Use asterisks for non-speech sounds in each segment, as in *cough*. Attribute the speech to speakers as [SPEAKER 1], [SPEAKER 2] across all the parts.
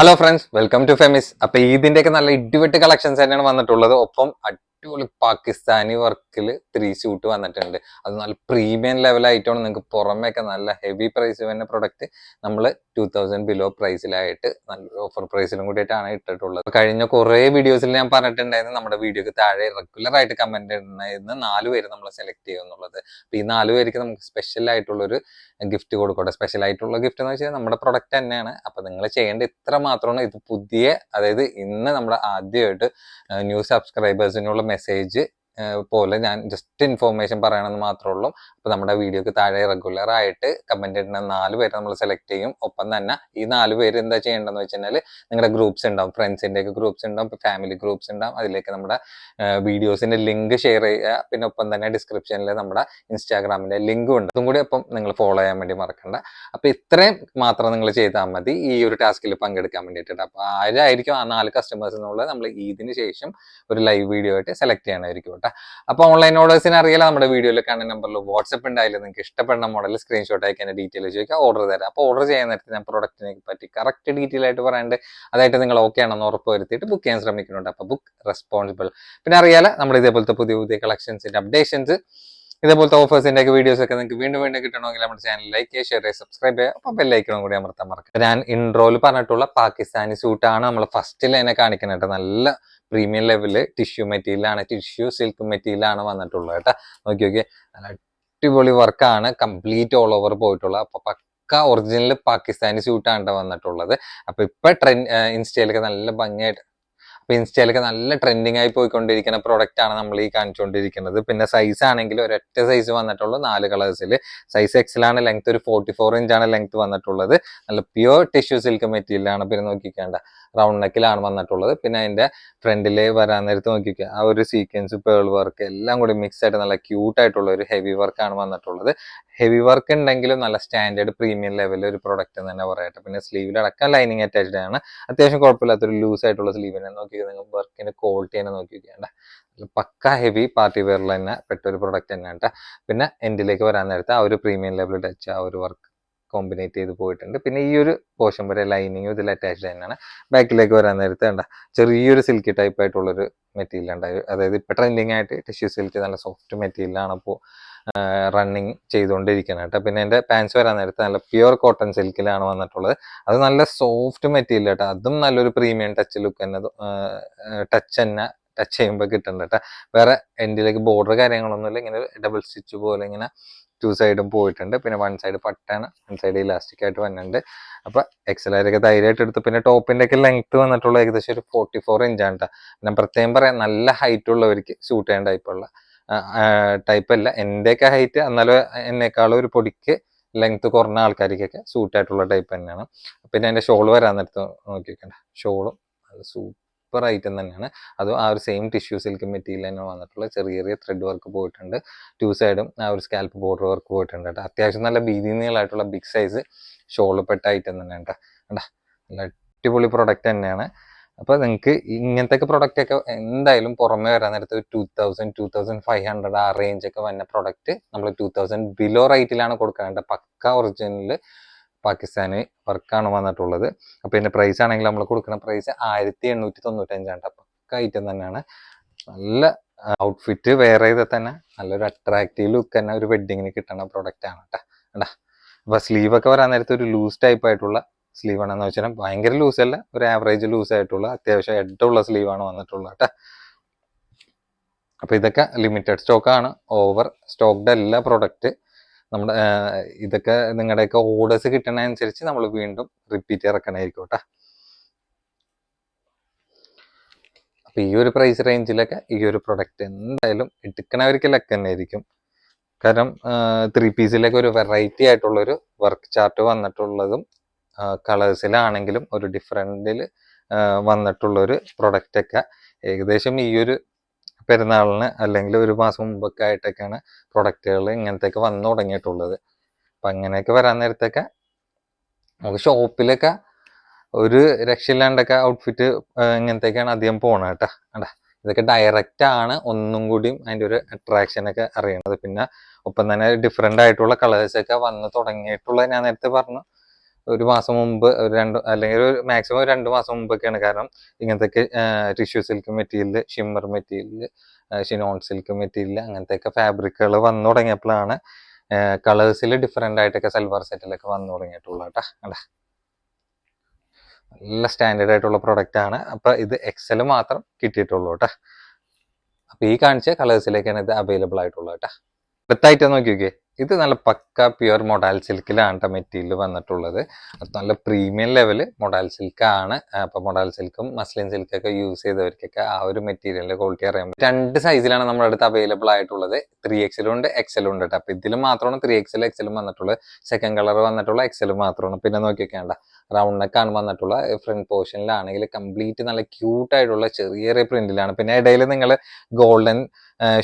[SPEAKER 1] Hello friends welcome to ഫെമിസ് അപ്പൊ ഇതിന്റെയൊക്കെ നല്ല ഇടിവെട്ട് കളക്ഷൻസ് തന്നെയാണ് വന്നിട്ടുള്ളത്. ഒപ്പം അടിപൊളി പാകിസ്ഥാനി വർക്കിൽ ത്രീ സ്യൂട്ട് വന്നിട്ടുണ്ട്. അത് നല്ല പ്രീമിയം ലെവലായിട്ടാണ് നിങ്ങൾക്ക് പുറമേയൊക്കെ നല്ല ഹെവി പ്രൈസ് വരുന്ന പ്രൊഡക്റ്റ് നമ്മൾ ടു തൗസൻഡ് ബിലോ പ്രൈസിലായിട്ട് നല്ല ഓഫർ പ്രൈസിലും കൂടിയിട്ടാണ് ഇട്ടിട്ടുള്ളത്. കഴിഞ്ഞ കുറേ വീഡിയോസിൽ ഞാൻ പറഞ്ഞിട്ടുണ്ടായിരുന്നു നമ്മുടെ വീഡിയോക്ക് താഴെ റെഗുലർ ആയിട്ട് കമന്റ് ഉണ്ടായിരുന്ന നാല് പേര് നമ്മൾ സെലക്ട് ചെയ്യുക എന്നുള്ളത്. അപ്പൊ ഈ നാല് പേർക്ക് നമുക്ക് സ്പെഷ്യൽ ആയിട്ടുള്ളൊരു ഗിഫ്റ്റ് കൊടുക്കട്ടെ. സ്പെഷ്യൽ ആയിട്ടുള്ള ഗിഫ്റ്റ് എന്ന് വെച്ചാൽ നമ്മുടെ പ്രൊഡക്റ്റ് തന്നെയാണ്. അപ്പൊ നിങ്ങൾ ചെയ്യേണ്ട ഇത്ര മാത്രമാണ് ഇത് പുതിയ അതായത് ഇന്ന് നമ്മുടെ ആദ്യമായിട്ട് ന്യൂ സബ്സ്ക്രൈബേഴ്സിനുള്ള മെസ്സേജ് പോലെ ഞാൻ ജസ്റ്റ് ഇൻഫോർമേഷൻ പറയണമെന്ന് മാത്രമേ ഉള്ളൂ അപ്പൊ നമ്മുടെ വീഡിയോക്ക് താഴെ റെഗുലർ ആയിട്ട് കമന്റ് ഇടുന്ന നാല് പേര് നമ്മൾ സെലക്ട് ചെയ്യും. ഒപ്പം തന്നെ ഈ നാല് പേര് എന്താ ചെയ്യേണ്ടതെന്ന് വെച്ച് കഴിഞ്ഞാൽ നിങ്ങളുടെ ഗ്രൂപ്പ്സ് ഉണ്ടാവും ഫ്രണ്ട്സിന്റെ ഒക്കെ ഗ്രൂപ്പ്സ് ഉണ്ടാവും ഫാമിലി ഗ്രൂപ്പ്സ് ഉണ്ടാവും അതിലേക്ക് നമ്മുടെ വീഡിയോസിന്റെ ലിങ്ക് ഷെയർ ചെയ്യുക. പിന്നെ ഒപ്പം തന്നെ ഡിസ്ക്രിപ്ഷനിൽ നമ്മുടെ ഇൻസ്റ്റാഗ്രാമിന്റെ ലിങ്കും ഉണ്ട്. അതും കൂടി ഒപ്പം നിങ്ങൾ ഫോളോ ചെയ്യാൻ വേണ്ടി മറക്കണ്ട. അപ്പോൾ ഇത്രയും മാത്രം നിങ്ങൾ ചെയ്താൽ മതി. ഈ ഒരു ടാസ്കിൽ പങ്കെടുക്കാൻ വേണ്ടിയിട്ട് അപ്പോൾ ആരായിരിക്കും ആ നാല് കസ്റ്റമേഴ്സ് എന്നുള്ളത് നമ്മൾ ഇതിന് ശേഷം ഒരു ലൈവ് വീഡിയോ ആയിട്ട് സെലക്ട് ചെയ്യണമായിരിക്കും കേട്ടോ. അപ്പൊ ഓൺലൈൻ ഓർഡേഴ്സിന് അറിയില്ല നമ്മുടെ വീഡിയോയിൽ കാണുന്ന നമ്പറിൽ വാട്സപ്പ് ഉണ്ടായാലും നിങ്ങൾക്ക് ഇഷ്ടപ്പെടുന്ന മോഡൽ സ്ക്രീൻഷോട്ട് അയക്കാൻ ഡീറ്റെയിൽ ചോദിക്കുക ഓർഡർ തരാം. അപ്പോൾ ഓർഡർ ചെയ്യാൻ നേരത്തെ ഞാൻ പ്രൊഡക്റ്റിനെ പറ്റി കറക്റ്റ് ഡീറ്റെയിൽ ആയിട്ട് പറയാണ്ട് അതായിട്ട് നിങ്ങൾ ഓക്കെ ആണെന്ന് ഉറപ്പ് വരുത്തിയിട്ട് ബുക്ക് ചെയ്യാൻ ശ്രമിക്കുന്നുണ്ട്. അപ്പോൾ ബുക്ക് റെസ്പോൺസിബിൾ പിന്നെ അറിയാലോ നമ്മൾ ഇതേപോലത്തെ പുതിയ പുതിയ കളക്ഷൻസിന്റെ അപ്ഡേഷൻസ് ഇതേപോലത്തെ ഓഫേഴ്സിന്റെ ഒക്കെ വീഡിയോസ് ഒക്കെ നിങ്ങൾക്ക് വീണ്ടും വീണ്ടും കിട്ടണമെങ്കിൽ നമ്മുടെ ചാനൽ ലൈക്ക് ചെയ്യുക ഷെയർ ചെയ്യുക സബ്സ്ക്രൈബ് ചെയ്യുക. അപ്പം ബെല്ലൈക്കണം കൂടി അമർത്താൻ മറക്കുക ഞാൻ ഇൻട്രോയിൽ പറഞ്ഞിട്ടുള്ള പാകിസ്ഥാനി സൂട്ടാണ് നമ്മൾ ഫസ്റ്റിൽ എന്നെ കാണിക്കുന്നത് കേട്ടോ നല്ല പ്രീമിയം ലെവൽ ടിഷ്യൂ മെറ്റീരിയലാണ് ടിഷ്യൂ സിൽക്ക് മെറ്റീരിയലാണ് വന്നിട്ടുള്ളത് കേട്ടോ. നോക്കി നോക്കി നല്ല അടിപൊളി വർക്കാണ് കംപ്ലീറ്റ് ഓൾ ഓവർ പോയിട്ടുള്ളത്. അപ്പൊ പക്ക ഒറിജിനൽ പാകിസ്ഥാനി സ്യൂട്ടാണ് ട്ടോ വന്നിട്ടുള്ളത്. അപ്പൊ ഇപ്പൊ ട്രെൻഡ് ഇൻസ്റ്റയിലൊക്കെ നല്ല ഭംഗിയായിട്ട് അപ്പൊ ഇൻസ്റ്റയിലൊക്കെ നല്ല ട്രെൻഡിങ് ആയി പോയിക്കൊണ്ടിരിക്കുന്ന പ്രോഡക്റ്റ് ആണ് നമ്മൾ ഈ കാണിച്ചുകൊണ്ടിരിക്കുന്നത് പിന്നെ സൈസ് ആണെങ്കിൽ ഒരൊറ്റ സൈസ് വന്നിട്ടുള്ളൂ നാല് കളേഴ്സിൽ സൈസ് എക്സിലാണ് ലെങ്ത് ഒരു ഫോർട്ടി ഫോർ ഇഞ്ചാണ് ലെങ്ത് വന്നിട്ടുള്ളത്. നല്ല പ്യുവർ ടിഷ്യൂ സിൽക്ക് മെറ്റീരിയലാണ് പിന്നെ നോക്കിക്കേണ്ട റൗണ്ട് നെക്കിലാണ് വന്നിട്ടുള്ളത്. പിന്നെ അതിന്റെ ഫ്രണ്ടിൽ വരാൻ നേരത്ത് നോക്കിക്കുക ആ ഒരു സീക്വൻസ് പേൾ വർക്ക് എല്ലാം കൂടി മിക്സ് ആയിട്ട് നല്ല ക്യൂട്ട് ആയിട്ടുള്ള ഒരു ഹെവി വർക്കാണ് വന്നിട്ടുള്ളത്. ഹെവി വർക്ക് ഉണ്ടെങ്കിലും നല്ല സ്റ്റാൻഡേർഡ് പ്രീമിയം ലെവലിൽ ഒരു പ്രോഡക്റ്റ് എന്ന് തന്നെ പറയട്ടെ പിന്നെ സ്ലീവിലടക്കം ലൈനിങ് അറ്റാച്ച്ഡ് ആണ്. അത്യാവശ്യം കുഴപ്പമില്ലാത്തൊരു ലൂസ് ആയിട്ടുള്ള സ്ലീവിനെ നോക്കി നിങ്ങൾ വർക്കിന്റെ ക്വാളിറ്റി തന്നെ നോക്കി നോക്കിയാണ്ട പക്ക ഹെവി പാർട്ടി വെയറിൽ തന്നെ പെട്ട ഒരു പ്രൊഡക്റ്റ് തന്നെ കേട്ടോ പിന്നെ എൻഡിലേക്ക് വരാൻ നേരത്തെ ആ ഒരു പ്രീമിയം ലെവൽ ടച്ച് ആ ഒരു വർക്ക് കോമ്പിനേറ്റ് ചെയ്ത് പോയിട്ടുണ്ട്. പിന്നെ ഈ ഒരു പോർഷൻ വരെ ലൈനിങ്ങും ഇതിൽ അറ്റാച്ച്ഡ് തന്നെയാണ്. ബാക്കിലേക്ക് വരാൻ നേരത്തെ കണ്ട ചെറിയൊരു സിൽക്കി ടൈപ്പ് ആയിട്ടുള്ളൊരു മെറ്റീരിയൽ ഉണ്ടായി. അതായത് ഇപ്പൊ ട്രെൻഡിങ് ആയിട്ട് ടിഷ്യൂ സിൽക്ക് നല്ല സോഫ്റ്റ് മെറ്റീരിയലാണ് ഇപ്പോൾ റണ്ണിങ് ചെയ്തുകൊണ്ടിരിക്കുന്നത് കേട്ടോ. പിന്നെ എന്റെ പാൻസ് വരാൻ നേരത്തെ നല്ല പ്യുർ കോട്ടൺ സിൽക്കിലാണ് വന്നിട്ടുള്ളത്. അത് നല്ല സോഫ്റ്റ് മെറ്റീരിയൽ കേട്ടോ അതും നല്ലൊരു പ്രീമിയം ടച്ച് ലുക്ക് തന്നെ. ടച്ച് തന്നെ ടച്ച് ചെയ്യുമ്പോൾ കിട്ടുന്നുണ്ട് കേട്ടോ. വേറെ എൻഡിലേക്ക് ബോർഡർ കാര്യങ്ങളൊന്നുമില്ല. ഇങ്ങനെ ഡബിൾ സ്റ്റിച്ച് പോലെ ഇങ്ങനെ ടു സൈഡും പോയിട്ടുണ്ട്. പിന്നെ വൺ സൈഡ് പട്ടാണ് വൺ സൈഡ് ഇലാസ്റ്റിക് ആയിട്ട് വന്നിട്ടുണ്ട്. അപ്പൊ എക്സലാരൊക്കെ ധൈര്യമായിട്ട് എടുത്തു. പിന്നെ ടോപ്പിന്റെ ഒക്കെ ലെങ്ത് വന്നിട്ടുള്ള ഏകദേശം ഒരു ഫോർട്ടി ഫോർ ഇഞ്ചാണ് കേട്ടോ. പിന്നെ പ്രത്യേകം പറയാം നല്ല ഹൈറ്റ് ഉള്ളവർക്ക് സൂട്ട് ചെയ്യാൻ ടൈപ്പുള്ള ടൈപ്പ് അല്ല. എന്റെയൊക്കെ ഹൈറ്റ് എന്നാലും എന്നെക്കാളും ഒരു പൊടിക്ക് ലെങ്ത് കുറഞ്ഞ ആൾക്കാർക്കൊക്കെ സൂട്ട് ആയിട്ടുള്ള ടൈപ്പ് തന്നെയാണ്. പിന്നെ എന്റെ ഷോൾ വരാൻ നേരത്ത് നോക്കിക്കണ്ട ഷോളും സൂപ്പർ ഐറ്റം തന്നെയാണ്. അതും ആ ഒരു സെയിം ടിഷ്യൂ സിൽക്ക് മെറ്റീരിയൽ തന്നെ വന്നിട്ടുള്ള ചെറിയ ചെറിയ ത്രെഡ് വർക്ക് പോയിട്ടുണ്ട്. ടു സൈഡും ആ ഒരു സ്കാൽപ്പ് ബോർഡർ വർക്ക് പോയിട്ടുണ്ട് കേട്ടോ. അത്യാവശ്യം നല്ല ബീതി നീളായിട്ടുള്ള ബിഗ് സൈസ് ഷോൾ പെട്ട ഐറ്റം തന്നെയാണ് കേട്ടോ. നല്ല അടിപൊളി പ്രൊഡക്റ്റ് തന്നെയാണ്. അപ്പൊ നിങ്ങൾക്ക് ഇങ്ങനത്തെ പ്രൊഡക്റ്റ് ഒക്കെ എന്തായാലും പുറമെ വരാൻ നേരത്തെ ഒരു two thousand two thousand five hundred ആ റേഞ്ച് ഒക്കെ വന്ന പ്രൊഡക്റ്റ് നമ്മൾ ടൂ തൗസൻഡ് ബിലോ റേറ്റിലാണ് കൊടുക്കാനുണ്ട് പക്ക ഒറിജിനൽ പാകിസ്ഥാന് വർക്കാണ് വന്നിട്ടുള്ളത്. അപ്പൊ ഇതിന്റെ പ്രൈസ് ആണെങ്കിൽ നമ്മൾ കൊടുക്കുന്ന പ്രൈസ് ആയിരത്തി എണ്ണൂറ്റി തൊണ്ണൂറ്റഞ്ചാണ് പക്ക ഐറ്റം തന്നെയാണ്. നല്ല ഔട്ട്ഫിറ്റ് വേറെ ചെയ്താൽ തന്നെ നല്ലൊരു അട്രാക്റ്റീവ് ലുക്ക് തന്നെ ഒരു വെഡിങ്ങിന് കിട്ടുന്ന പ്രൊഡക്റ്റ് ആണ് കേട്ടോ അപ്പൊ സ്ലീവ് ഒക്കെ വരാൻ നേരത്തെ ഒരു ലൂസ് ടൈപ്പ് ആയിട്ടുള്ള സ്ലീവ് ആണെന്ന് വെച്ചാൽ ഭയങ്കര ലൂസ് അല്ല. ഒരു ആവറേജ് ലൂസ് ആയിട്ടുള്ള അത്യാവശ്യം ഹെഡുള്ള സ്ലീവ് ആണ് വന്നിട്ടുള്ളത് കേട്ടോ. അപ്പൊ ഇതൊക്കെ ലിമിറ്റഡ് സ്റ്റോക്ക് ആണ്. ഓവർ സ്റ്റോക്ക്ഡ് അല്ല പ്രൊഡക്റ്റ് നമ്മുടെ ഇതൊക്കെ നിങ്ങളുടെയൊക്കെ ഓർഡേഴ്സ് കിട്ടുന്നതനുസരിച്ച് നമ്മൾ വീണ്ടും റിപ്പീറ്റ് ഇറക്കണമായിരിക്കും കേട്ടോ. അപ്പൊ ഈ ഒരു പ്രൈസ് റേഞ്ചിലൊക്കെ ഈ ഒരു പ്രൊഡക്റ്റ് എന്തായാലും എടുക്കണവർക്ക് ലക്ക് തന്നെ ആയിരിക്കും. കാരണം ത്രീ പീസിലൊക്കെ ഒരു വെറൈറ്റി ആയിട്ടുള്ള ഒരു വർക്ക് ചാർട്ട് വന്നിട്ടുള്ളതും കളേഴ്സിലാണെങ്കിലും ഒരു ഡിഫറെന്റിൽ വന്നിട്ടുള്ളൊരു പ്രൊഡക്റ്റൊക്കെ. ഏകദേശം ഈ ഒരു പെരുന്നാളിന് അല്ലെങ്കിൽ ഒരു മാസം മുമ്പൊക്കെ ആയിട്ടൊക്കെയാണ് പ്രൊഡക്റ്റുകൾ ഇങ്ങനത്തെയൊക്കെ വന്നു തുടങ്ങിയിട്ടുള്ളത്. അപ്പം അങ്ങനെയൊക്കെ വരാൻ നേരത്തൊക്കെ നമുക്ക് ഷോപ്പിലൊക്കെ ഒരു രക്ഷയില്ലാണ്ടൊക്കെ ഔട്ട്ഫിറ്റ് ഇങ്ങനത്തേക്കാണ് അധികം പോണത് കേട്ടോ. കണ്ടാ? ഇതൊക്കെ ഡയറക്റ്റ് ആണ് ഒന്നും കൂടിയും അതിന്റെ ഒരു അട്രാക്ഷൻ ഒക്കെ അറിയണത്. പിന്നെ ഒപ്പം തന്നെ ഡിഫറെന്റ് ആയിട്ടുള്ള കളേഴ്സൊക്കെ വന്ന് തുടങ്ങിയിട്ടുള്ളത് ഞാൻ നേരത്തെ പറഞ്ഞു. ഒരു മാസം മുമ്പ് ഒരു രണ്ട് അല്ലെങ്കിൽ ഒരു മാക്സിമം രണ്ട് മാസം മുമ്പൊക്കെയാണ്. കാരണം ഇങ്ങനത്തെ tissue silk material shimmer material chiffon silk material അങ്ങനത്തെയൊക്കെ ഫാബ്രിക്കുകൾ വന്നു തുടങ്ങിയപ്പോഴാണ് കളേഴ്സിൽ ഡിഫറെന്റ് ആയിട്ടൊക്കെ സൽവാർ സെറ്റിലൊക്കെ വന്നു തുടങ്ങിയിട്ടുള്ളത് കേട്ടോ. അല്ല നല്ല സ്റ്റാൻഡേർഡ് ആയിട്ടുള്ള പ്രൊഡക്റ്റ് ആണ്. അപ്പൊ ഇത് എക്സൽ മാത്രം കിട്ടിയിട്ടുള്ളൂ കേട്ടോ. അപ്പൊ ഈ കാണിച്ച കളേഴ്സിലേക്കാണ് ഇത് അവൈലബിൾ ആയിട്ടുള്ളത് കേട്ടോ. അടുത്തായിട്ട് നോക്കി നോക്കിയേ ഇത് നല്ല പക്ക പ്യുവർ മൊഡാൽ സിൽക്കിലാണ് കേട്ടോ മെറ്റീരിയൽ വന്നിട്ടുള്ളത്. അത് നല്ല പ്രീമിയം ലെവൽ മൊഡാൽ സിൽക്കാണ്. അപ്പോൾ അപ്പൊ മൊഡാൽ സിൽക്കും മസ്ലിൻ സിൽക്കൊക്കെ യൂസ് ചെയ്തവർക്കൊക്കെ ആ ഒരു മെറ്റീരിയലിന്റെ ക്വാളിറ്റി അറിയാൻ രണ്ട് സൈസിലാണ് നമ്മുടെ അടുത്ത് അവൈലബിൾ ആയിട്ടുള്ളത്. ത്രീ എക്സലും ഉണ്ട് എക്സലും ഉണ്ട് കേട്ടോ അപ്പോൾ ഇതിൽ മാത്രമാണ് ത്രീ എക്സൽ എക്സലും വന്നിട്ടുള്ളത് സെക്കൻഡ് കളർ വന്നിട്ടുള്ള. എക്സൽ മാത്രമാണ്. പിന്നെ നോക്കിയൊക്കെയാണ്ട റൗണ്ട് നെക്കാണ് വന്നിട്ടുള്ള. ഫ്രണ്ട് പോർഷനിലാണെങ്കിൽ കംപ്ലീറ്റ് നല്ല ക്യൂട്ട് ആയിട്ടുള്ള ചെറിയ ചെറിയ പ്രിന്റിലാണ് പിന്നെ ഇടയിൽ നിങ്ങൾ ഗോൾഡൻ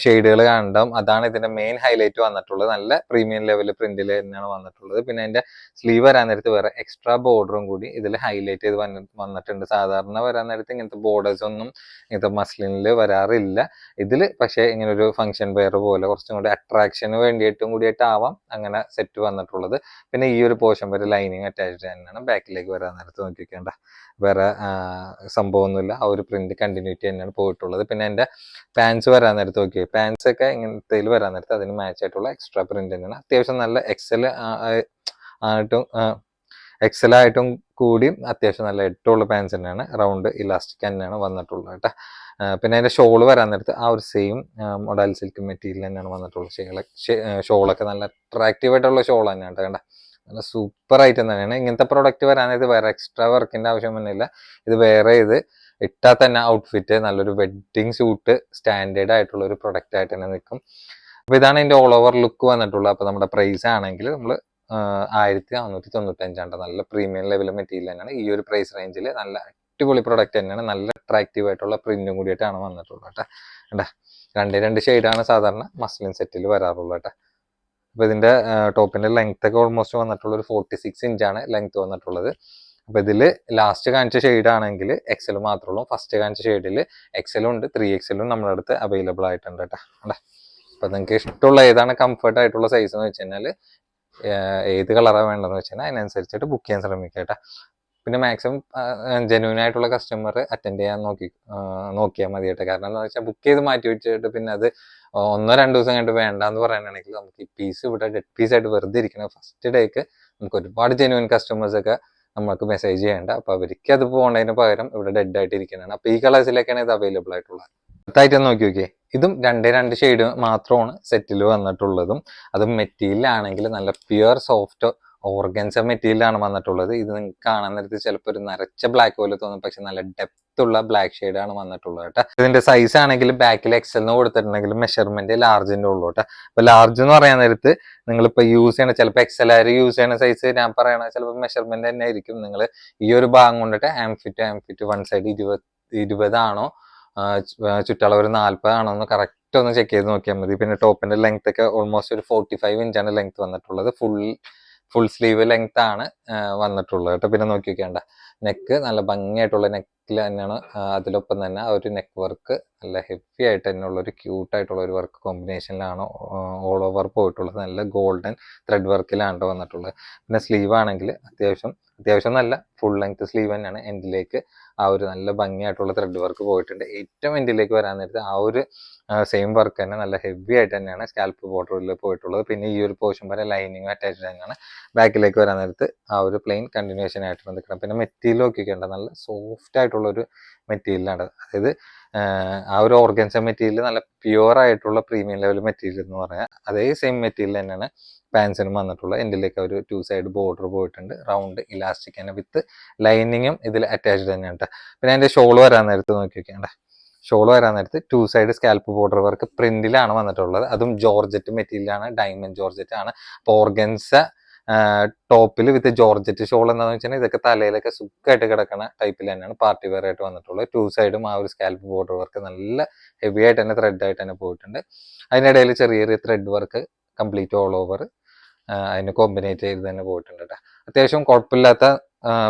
[SPEAKER 1] ഷെയ്ഡുകൾ കാണണ്ടാവും അതാണ് ഇതിന്റെ മെയിൻ ഹൈലൈറ്റ് വന്നിട്ടുള്ളത്. നല്ല പ്രീമിയം ലെവൽ പ്രിന്റിൽ തന്നെയാണ് വന്നിട്ടുള്ളത്. പിന്നെ അതിന്റെ സ്ലീവ് വരാൻ നേരത്ത് വേറെ എക്സ്ട്രാ ബോർഡറും കൂടി ഇതിൽ ഹൈലൈറ്റ് ചെയ്ത് വന്നിട്ടുണ്ട്. സാധാരണ വരാൻ നേരത്ത് ഇങ്ങനത്തെ ബോർഡേഴ്സ് ഒന്നും ഇങ്ങനത്തെ മസ്ലിനിൽ വരാറില്ല. ഇതിൽ പക്ഷേ ഇങ്ങനെ ഒരു ഫംഗ്ഷൻ വെയർ പോലെ കുറച്ചും കൂടി അട്രാക്ഷന് വേണ്ടിയിട്ടും കൂടിയിട്ടാവാം അങ്ങനെ സെറ്റ് വന്നിട്ടുള്ളത്. പിന്നെ ഈ ഒരു പോർഷൻ വരെ ലൈനിങ് അറ്റാച്ച്ഡ് തന്നെയാണ്. ബാക്കിലേക്ക് വരാൻ നേരത്ത് നോക്കിക്കേണ്ട. വേറെ സംഭവമൊന്നുമില്ല. ആ ഒരു പ്രിന്റ് കണ്ടിന്യൂറ്റി തന്നെയാണ് പോയിട്ടുള്ളത്. പിന്നെ എന്റെ പാൻസ് വരാൻ നേരത്ത് നോക്കി പാൻസ് ഒക്കെ ഇങ്ങനത്തെ വരാൻ നേരത്ത് അതിന് മാച്ച് ആയിട്ടുള്ള എക്സ്ട്രാ പ്രിന്റ് തന്നെയാണ്. അത്യാവശ്യം നല്ല എക്സൽ ആയിട്ടും എക്സൽ ആയിട്ടും അത്യാവശ്യം നല്ല എട്ടുള്ള പാൻസ് തന്നെയാണ്. റൗണ്ട് ഇലാസ്റ്റിക് തന്നെയാണ് വന്നിട്ടുള്ളത് കേട്ടോ. പിന്നെ അതിന്റെ ഷോൾ വരാൻ നേരത്ത് ആ ഒരു സെയിം മൊഡൽ സിൽക്ക് മെറ്റീരിയൽ തന്നെയാണ് വന്നിട്ടുള്ളത്. ഷേള ഷോളൊക്കെ നല്ല അട്രാക്റ്റീവ് ആയിട്ടുള്ള ഷോൾ തന്നെയാണ് കേട്ടോ. നല്ല സൂപ്പർ ഐറ്റം തന്നെയാണ്. ഇങ്ങനത്തെ പ്രോഡക്റ്റ് വരാൻ ഇത് വേറെ എക്സ്ട്രാ വർക്കിന്റെ ആവശ്യം വന്നില്ല ഇത് വേറെ ഇത് ഇട്ടാൽ തന്നെ ഔട്ട്ഫിറ്റ് നല്ലൊരു വെഡ്ഡിങ് സ്യൂട്ട് സ്റ്റാൻഡേർഡ് ആയിട്ടുള്ള ഒരു പ്രൊഡക്റ്റ് ആയിട്ട് തന്നെ നിൽക്കും. അപ്പൊ ഇതാണ് ഇതിന്റെ ഓൾ ഓവർ ലുക്ക് വന്നിട്ടുള്ളത്. അപ്പൊ നമ്മുടെ പ്രൈസ് ആണെങ്കിൽ നമ്മൾ ആയിരത്തി നാനൂറ്റി തൊണ്ണൂറ്റഞ്ചാണ്ട് നല്ല പ്രീമിയം ലെവൽ മെറ്റീരിയൽ തന്നെയാണ്. ഈ ഒരു പ്രൈസ് റേഞ്ചിൽ നല്ല അടിപൊളി പ്രൊഡക്റ്റ് തന്നെയാണ്. നല്ല അട്രാക്റ്റീവ് ആയിട്ടുള്ള പ്രിന്റും കൂടിയിട്ടാണ് വന്നിട്ടുള്ളത് കേട്ടോ. കണ്ടാ? രണ്ടേ രണ്ട് ഷെയ്ഡാണ് സാധാരണ മസ്ലിൻ സെറ്റിൽ വരാറുള്ളത് കേട്ടോ. അപ്പൊ ഇതിന്റെ ടോപ്പിന്റെ ലെങ്ത് ഒക്കെ ഓൾമോസ്റ്റ് വന്നിട്ടുള്ള ഒരു ഫോർട്ടി സിക്സ് ഇഞ്ചാണ് ലെങ്ത് വന്നിട്ടുള്ളത്. അപ്പൊ ഇതിൽ ലാസ്റ്റ് കാണിച്ച ഷെയ്ഡ് ആണെങ്കിൽ എക്സൽ മാത്രമുള്ളൂ ഫസ്റ്റ് കാണിച്ച ഷെയ്ഡിൽ എക്സലും ഉണ്ട്. ത്രീ എക്സലും നമ്മുടെ അടുത്ത് അവൈലബിൾ ആയിട്ടുണ്ട് കേട്ടോ. അല്ലേ അപ്പൊ നിങ്ങൾക്ക് ഇഷ്ടമുള്ള ഏതാണ് കംഫർട്ട് ആയിട്ടുള്ള സൈസ് എന്ന് വെച്ച് കഴിഞ്ഞാൽ ഏത് കളറാണ് വേണ്ടതെന്ന് വെച്ച് കഴിഞ്ഞാൽ അതിനനുസരിച്ചിട്ട് ബുക്ക് ചെയ്യാൻ ശ്രമിക്കുക കേട്ടോ. പിന്നെ മാക്സിമം ജെന്യൂൻ ആയിട്ടുള്ള കസ്റ്റമർ അറ്റൻഡ് ചെയ്യാൻ നോക്കി നോക്കിയാൽ മതി കേട്ടോ. കാരണം എന്താ വെച്ചാൽ ബുക്ക് ചെയ്ത് മാറ്റി വെച്ചിട്ട് പിന്നെ അത് ഒന്നോ രണ്ടോ ദിവസം കഴിഞ്ഞിട്ട് വേണ്ടാന്ന് പറയാനാണെങ്കിൽ നമുക്ക് ഈ പീസ് ഇവിടെ ഡെഡ് പീസ് ആയിട്ട് വെറുതെ ഇരിക്കണം ഫസ്റ്റ് ഡേക്ക് നമുക്ക് ഒരുപാട് ജെന്യൂൻ കസ്റ്റമേഴ്സ് ഒക്കെ നമുക്ക് മെസ്സേജ് ചെയ്യേണ്ട. അപ്പൊ അവർക്ക് അത് പോകേണ്ടതിന് പകരം ഇവിടെ ഡെഡ് ആയിട്ട് ഇരിക്കുന്നതാണ് അപ്പൊ ഈ കളേഴ്സിലേക്കാണ് ഇത് അവൈലബിൾ ആയിട്ടുള്ളത്. അടുത്തായിട്ട് നോക്കി നോക്കിയേ. ഇതും രണ്ട് രണ്ട് ഷെയ്ഡ് മാത്രമാണ് സെറ്റിൽ വന്നിട്ടുള്ളതും. അത് മെറ്റീരിയൽ ആണെങ്കിൽ നല്ല പ്യുവർ സോഫ്റ്റ് ഓർഗൻസ മെറ്റീരിയലാണ് വന്നിട്ടുള്ളത്. ഇത് നിങ്ങൾക്ക് കാണാൻ നേരത്തെ ചിലപ്പോൾ ഒരു നരച്ച ബ്ലാക്ക് പോലെ തോന്നും. പക്ഷെ നല്ല ഡെപ്ത് ഉള്ള ബ്ലാക്ക് ഷെയ്ഡ് ആണ് വന്നിട്ടുള്ളത് കേട്ടോ. ഇതിന്റെ സൈസ് ആണെങ്കിൽ ബാക്കിൽ എക്സലിന് കൊടുത്തിട്ടുണ്ടെങ്കിൽ മെഷർമെന്റ് ലാർജിന്റെ ഉള്ളൂ കേട്ടോ. അപ്പൊ ലാർജ് എന്ന് പറയാൻ നേരത്ത് നിങ്ങളിപ്പോ യൂസ് ചെയ്യണ ചിലപ്പോൾ എക്സൽ ആര് യൂസ് ചെയ്യണ സൈസ് ഞാൻ പറയണ ചിലപ്പോൾ മെഷർമെന്റ് തന്നെ ആയിരിക്കും. നിങ്ങൾ ഈ ഒരു ഭാഗം കൊണ്ടിട്ട് ആംഫിറ്റ് ആംഫിറ്റ് വൺ സൈഡ് ഇരുപത് ഇരുപതാണോ ചുറ്റളവ് ഒരു നാല്പതാണോ എന്ന് കറക്റ്റ് ഒന്ന് ചെക്ക് ചെയ്ത് നോക്കിയാൽ മതി. പിന്നെ ടോപ്പിന്റെ ലെങ്ത് ഒക്കെ ഓൾമോസ്റ്റ് ഒരു ഫോർട്ടി ഫൈവ് ഇഞ്ചാണ് ലെങ്ത് വന്നിട്ടുള്ളത്. ഫുൾ ഫുൾ സ്ലീവ് ലെങ്ത് ആണ് വന്നിട്ടുള്ളത് കേട്ടോ. പിന്നെ നോക്കി വെക്കേണ്ട. നെക്ക് നല്ല ഭംഗിയായിട്ടുള്ള നെക്കിൽ തന്നെയാണ് അതിലൊപ്പം തന്നെ ആ ഒരു നെക്ക് വർക്ക് നല്ല ഹെവി ആയിട്ട് തന്നെയുള്ള ഒരു ക്യൂട്ട് ആയിട്ടുള്ള ഒരു വർക്ക് കോമ്പിനേഷനിലാണ് ഓൾ ഓവർ പോയിട്ടുള്ളത്. നല്ല ഗോൾഡൻ ത്രെഡ് വർക്കിലാണ് ട്ടോ വന്നിട്ടുള്ളത്. പിന്നെ സ്ലീവ് ആണെങ്കിൽ അത്യാവശ്യം അത്യാവശ്യം നല്ല ഫുൾ ലെങ്ത് സ്ലീവ് തന്നെയാണ്. എൻഡിലേക്ക് ആ ഒരു നല്ല ഭംഗിയായിട്ടുള്ള ത്രെഡ് വർക്ക് പോയിട്ടുണ്ട്. ഏറ്റവും എൻഡിലേക്ക് വരാൻ നേരത്തെ ആ ഒരു സെയിം വർക്ക് തന്നെ നല്ല ഹെവി ആയിട്ട് തന്നെയാണ് സ്കാൽപ്പ് ബോർഡറിൽ പോയിട്ടുള്ളത്. പിന്നെ ഈ ഒരു പോർഷൻ വരെ ലൈനിങ് അറ്റാച്ച് തന്നെയാണ് ബാക്കിലേക്ക് വരാൻ നേരത്ത് ആ ഒരു പ്ലെയിൻ കണ്ടിന്യൂഷൻ ആയിട്ട് നിൽക്കണം പിന്നെ മെറ്റീരിയൽ നോക്കിക്കേണ്ട നല്ല സോഫ്റ്റ് ആയിട്ടുള്ള ഒരു മെറ്റീരിയലാണ് അതായത് ആ ഒരു ഓർഗൻസ മെറ്റീരിയൽ നല്ല പ്യുവർ ആയിട്ടുള്ള പ്രീമിയം ലെവൽ മെറ്റീരിയൽ എന്ന് പറയാം. അതേ സെയിം മെറ്റീരിയൽ തന്നെയാണ് പാൻസിനും വന്നിട്ടുള്ളത്. എന്റെലേക്ക് ഒരു ടു സൈഡ് ബോർഡർ പോയിട്ടുണ്ട്. റൗണ്ട് ഇലാസ്റ്റിക് തന്നെ വിത്ത് ലൈനിങ്ങും ഇതിൽ അറ്റാച്ച്ഡ് തന്നെയാണ്. പിന്നെ അതിന്റെ ഷോൾ വരാൻ നേരത്ത് നോക്കി വെക്കേണ്ട ഷോൾ വരാൻ നേരത്ത് two side scallop border work പ്രിന്റിലാണ് വന്നിട്ടുള്ളത്. അതും ജോർജറ്റ് മെറ്റീരിയലാണ് ഡയമണ്ട് ജോർജറ്റ് ആണ്. അപ്പോൾ ഓർഗൻസ ടോപ്പിൽ വിത്ത് ജോർജറ്റ് ഷോൾ എന്താണെന്ന് വെച്ചാൽ ഇതൊക്കെ തലയിലൊക്കെ സുഖമായിട്ട് കിടക്കുന്ന ടൈപ്പിൽ തന്നെയാണ് പാർട്ടി വെയർ ആയിട്ട് വന്നിട്ടുള്ളത്. ടു സൈഡും ആ ഒരു സ്കാൽപ്പ് ബോർഡർ വർക്ക് നല്ല ഹെവി ആയിട്ട് തന്നെ ത്രെഡ് ആയിട്ട് തന്നെ പോയിട്ടുണ്ട്. അതിനിടയിൽ ചെറിയ ചെറിയ thread work complete all over അതിന് കോമ്പിനേറ്റ് ചെയ്ത് തന്നെ പോയിട്ടുണ്ട് കേട്ടോ അത്യാവശ്യം കുഴപ്പമില്ലാത്ത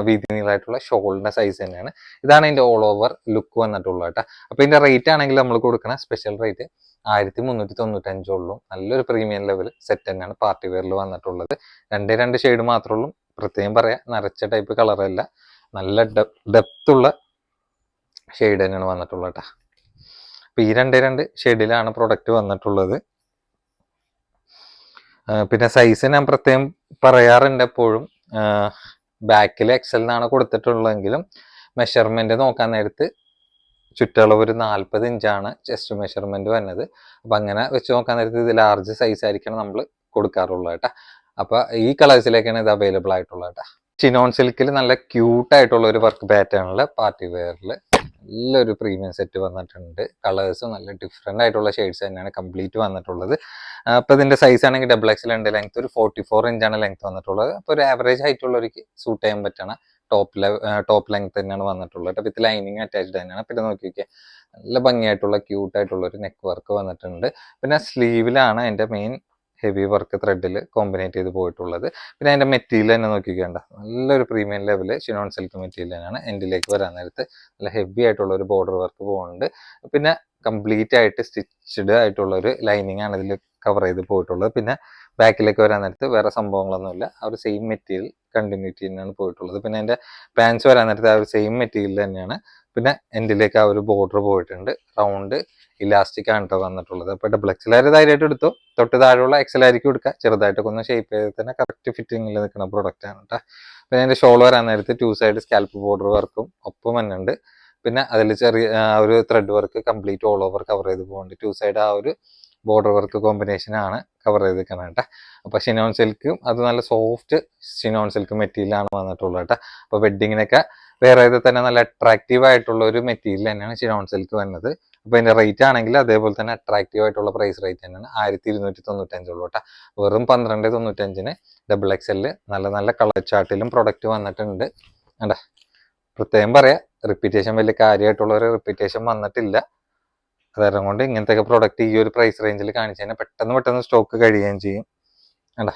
[SPEAKER 1] വീതി നീളമായിട്ടുള്ള ഷോളിന്റെ സൈസ് തന്നെയാണ്. ഇതാണ് അതിന്റെ ഓൾ ഓവർ ലുക്ക് വന്നിട്ടുള്ളത് കേട്ടോ. അപ്പൊ ഇതിന്റെ റേറ്റ് ആണെങ്കിൽ നമ്മൾ കൊടുക്കുന്ന സ്പെഷ്യൽ റേറ്റ് ആയിരത്തി മുന്നൂറ്റി തൊണ്ണൂറ്റഞ്ചുള്ളൂ നല്ലൊരു പ്രീമിയം ലെവൽ സെറ്റ് തന്നെയാണ് പാർട്ടി വെയറിൽ വന്നിട്ടുള്ളത്. രണ്ടേ രണ്ട് ഷെയ്ഡ് മാത്രമേ ഉള്ളൂ. പ്രത്യേകം പറയാം നരച്ച ടൈപ്പ് കളറല്ല നല്ല ഡെപ്ത് ഉള്ള ഷെയ്ഡ് തന്നെയാണ് വന്നിട്ടുള്ളത് കേട്ടോ. അപ്പൊ ഈ രണ്ടേ രണ്ട് ഷെയ്ഡിലാണ് പ്രൊഡക്റ്റ് വന്നിട്ടുള്ളത്. പിന്നെ സൈസ് ഞാൻ പ്രത്യേകം പറയാറുണ്ട് എപ്പോഴും. ബാക്കിൽ എക്സലിനാണ് കൊടുത്തിട്ടുള്ളതെങ്കിലും മെഷർമെന്റ് നോക്കാൻ നേരത്ത് ചുറ്റളവ് ഒരു നാൽപ്പത് ഇഞ്ചാണ് ചെസ്റ്റ് മെഷർമെന്റ് വരുന്നത് അപ്പോൾ അങ്ങനെ വെച്ച് നോക്കാൻ നേരത്ത് ഇത് ലാർജ് സൈസ് ആയിരിക്കണം നമ്മൾ കൊടുക്കാറുള്ളത് കേട്ടോ. അപ്പോൾ ഈ കളേഴ്സിലേക്കാണ് ഇത് അവൈലബിൾ ആയിട്ടുള്ളത് കേട്ടോ. ചിനോൺ സിൽക്കിൽ നല്ല ക്യൂട്ടായിട്ടുള്ള ഒരു വർക്ക് പാറ്റേണിൽ പാർട്ടി വെയറിൽ നല്ലൊരു പ്രീമിയം സെറ്റ് വന്നിട്ടുണ്ട്. കളേഴ്സും നല്ല ഡിഫറെന്റ് ആയിട്ടുള്ള ഷെയ്ഡ്സ് തന്നെയാണ് കംപ്ലീറ്റ് വന്നിട്ടുള്ളത്. അപ്പോൾ ഇതിന്റെ സൈസ് ആണെങ്കിൽ ഡബിൾ എക്സൽ ഉണ്ട് ലെങ്ത് ഒരു ഫോർട്ടി ഫോർ ഇഞ്ചാണ് ലെങ്ത് വന്നിട്ടുള്ളത്. അപ്പോൾ ഒരു ആവറേജ് ഹൈറ്റ് ഉള്ളവർക്ക് സൂട്ട് ചെയ്യാൻ പറ്റണ ടോപ്പ് ടോപ്പ് ലെങ്ത് തന്നെയാണ് വന്നിട്ടുള്ളത്. വിത്ത് ലൈനിങ് അറ്റാച്ച്ഡ് തന്നെയാണ്. പിന്നെ നോക്കി നോക്കിയാൽ നല്ല ഭംഗിയായിട്ടുള്ള ക്യൂട്ടായിട്ടുള്ള ഒരു നെക്ക് വർക്ക് വന്നിട്ടുണ്ട്. പിന്നെ സ്ലീവിലാണ് അതിന്റെ മെയിൻ ഹെവി വർക്ക് ത്രെഡിൽ കോമ്പിനേറ്റ് ചെയ്ത് പോയിട്ടുള്ളത്. പിന്നെ അതിന്റെ മെറ്റീരിയൽ തന്നെ നോക്കിക്കേണ്ട നല്ലൊരു premium level chiffon silk material തന്നെയാണ് എൻഡിലേക്ക് വരാൻ നേരത്ത്. നല്ല ഹെവി ആയിട്ടുള്ള ഒരു ബോർഡർ വർക്ക് പോകുന്നുണ്ട് പിന്നെ കംപ്ലീറ്റ് ആയിട്ട് സ്റ്റിച്ച്ഡ് ആയിട്ടുള്ള ഒരു ലൈനിങ് ആണ് ഇതിൽ കവർ ചെയ്ത് പോയിട്ടുള്ളത്. പിന്നെ ബാക്കിലേക്ക് വരാൻ നേരത്ത് വേറെ സംഭവങ്ങളൊന്നുമില്ല. ആ ഒരു സെയിം മെറ്റീരിയൽ കണ്ടിന്യൂറ്റി തന്നെയാണ് പോയിട്ടുള്ളത്. പിന്നെ അതിന്റെ പാൻസ് വരാൻ നേരത്ത് ആ ഒരു സെയിം മെറ്റീരിയൽ തന്നെയാണ്. പിന്നെ എൻഡിലേക്ക് ആ ഒരു ബോർഡർ പോയിട്ടുണ്ട്. റൗണ്ട് ഇലാസ്റ്റിക് ആണ് കേട്ടോ വന്നിട്ടുള്ളത്. അപ്പൊ ഡബിൾ എക്സൽ ധൈര്യമായിട്ട് എടുത്തു? തൊട്ട് താഴെയുള്ള എക്സൽ ആയിരിക്കും എടുക്കുക. ചെറുതായിട്ടൊക്കെ ഒന്ന് ഷേപ്പ് ചെയ്ത് തന്നെ കറക്റ്റ് ഫിറ്റിംഗിൽ നിൽക്കുന്ന പ്രൊഡക്റ്റ് ആണ് കേട്ടോ പിന്നെ അതിന്റെ ഷോൾ വരാൻ നേരത്ത് ടു സൈഡ് സ്കാൽപ്പ് ബോർഡർ വർക്കും ഒപ്പം തന്നെ ഉണ്ട്. പിന്നെ അതിൽ ചെറിയ ഒരു thread work complete all over cover ചെയ്ത് പോകുന്നുണ്ട് ടു സൈഡ് ആ ഒരു ബോർഡർ വർക്ക് കോമ്പിനേഷൻ ആണ് കവർ ചെയ്ത് നിൽക്കുന്നത് കേട്ടോ അപ്പൊ ഷിനോൺ സിൽക്കും അത് നല്ല സോഫ്റ്റ് ഷിനോൺ സിൽക്ക് മെറ്റീരിയൽ ആണ് വന്നിട്ടുള്ളത് കേട്ടോ അപ്പൊ വെഡിങ്ങിനൊക്കെ വേറെ തന്നെ നല്ല അട്രാക്റ്റീവ് ആയിട്ടുള്ള ഒരു മെറ്റീരിയൽ തന്നെയാണ് ഷിനോൺ സിൽക്ക് വരുന്നത് അപ്പൊ അതിന്റെ റേറ്റ് ആണെങ്കിൽ അതേപോലെ തന്നെ അട്രാക്റ്റീവ് ആയിട്ടുള്ള പ്രൈസ് റേറ്റ് തന്നെയാണ്. ആയിരത്തി ഇരുന്നൂറ്റി തൊണ്ണൂറ്റഞ്ചുള്ളൂ കേട്ടോ വെറും പന്ത്രണ്ട് തൊണ്ണൂറ്റഞ്ചിന് ഡബിൾ എക്സലിൽ നല്ല നല്ല കളർ ചാർട്ടിലും പ്രൊഡക്റ്റ് വന്നിട്ടുണ്ട്. കണ്ടാ? പ്രത്യേകം പറയാം റിപ്പീറ്റേഷൻ വലിയ കാര്യമായിട്ടുള്ള ഒരു റിപ്പീറ്റേഷൻ വന്നിട്ടില്ല. അതായത് കൊണ്ട് ഇങ്ങനത്തെ പ്രൊഡക്റ്റ് ഈ ഒരു പ്രൈസ് റേഞ്ചിൽ കാണിച്ചു കഴിഞ്ഞാൽ പെട്ടെന്ന് പെട്ടെന്ന് സ്റ്റോക്ക് കഴിയുകയും ചെയ്യും. കണ്ടാ?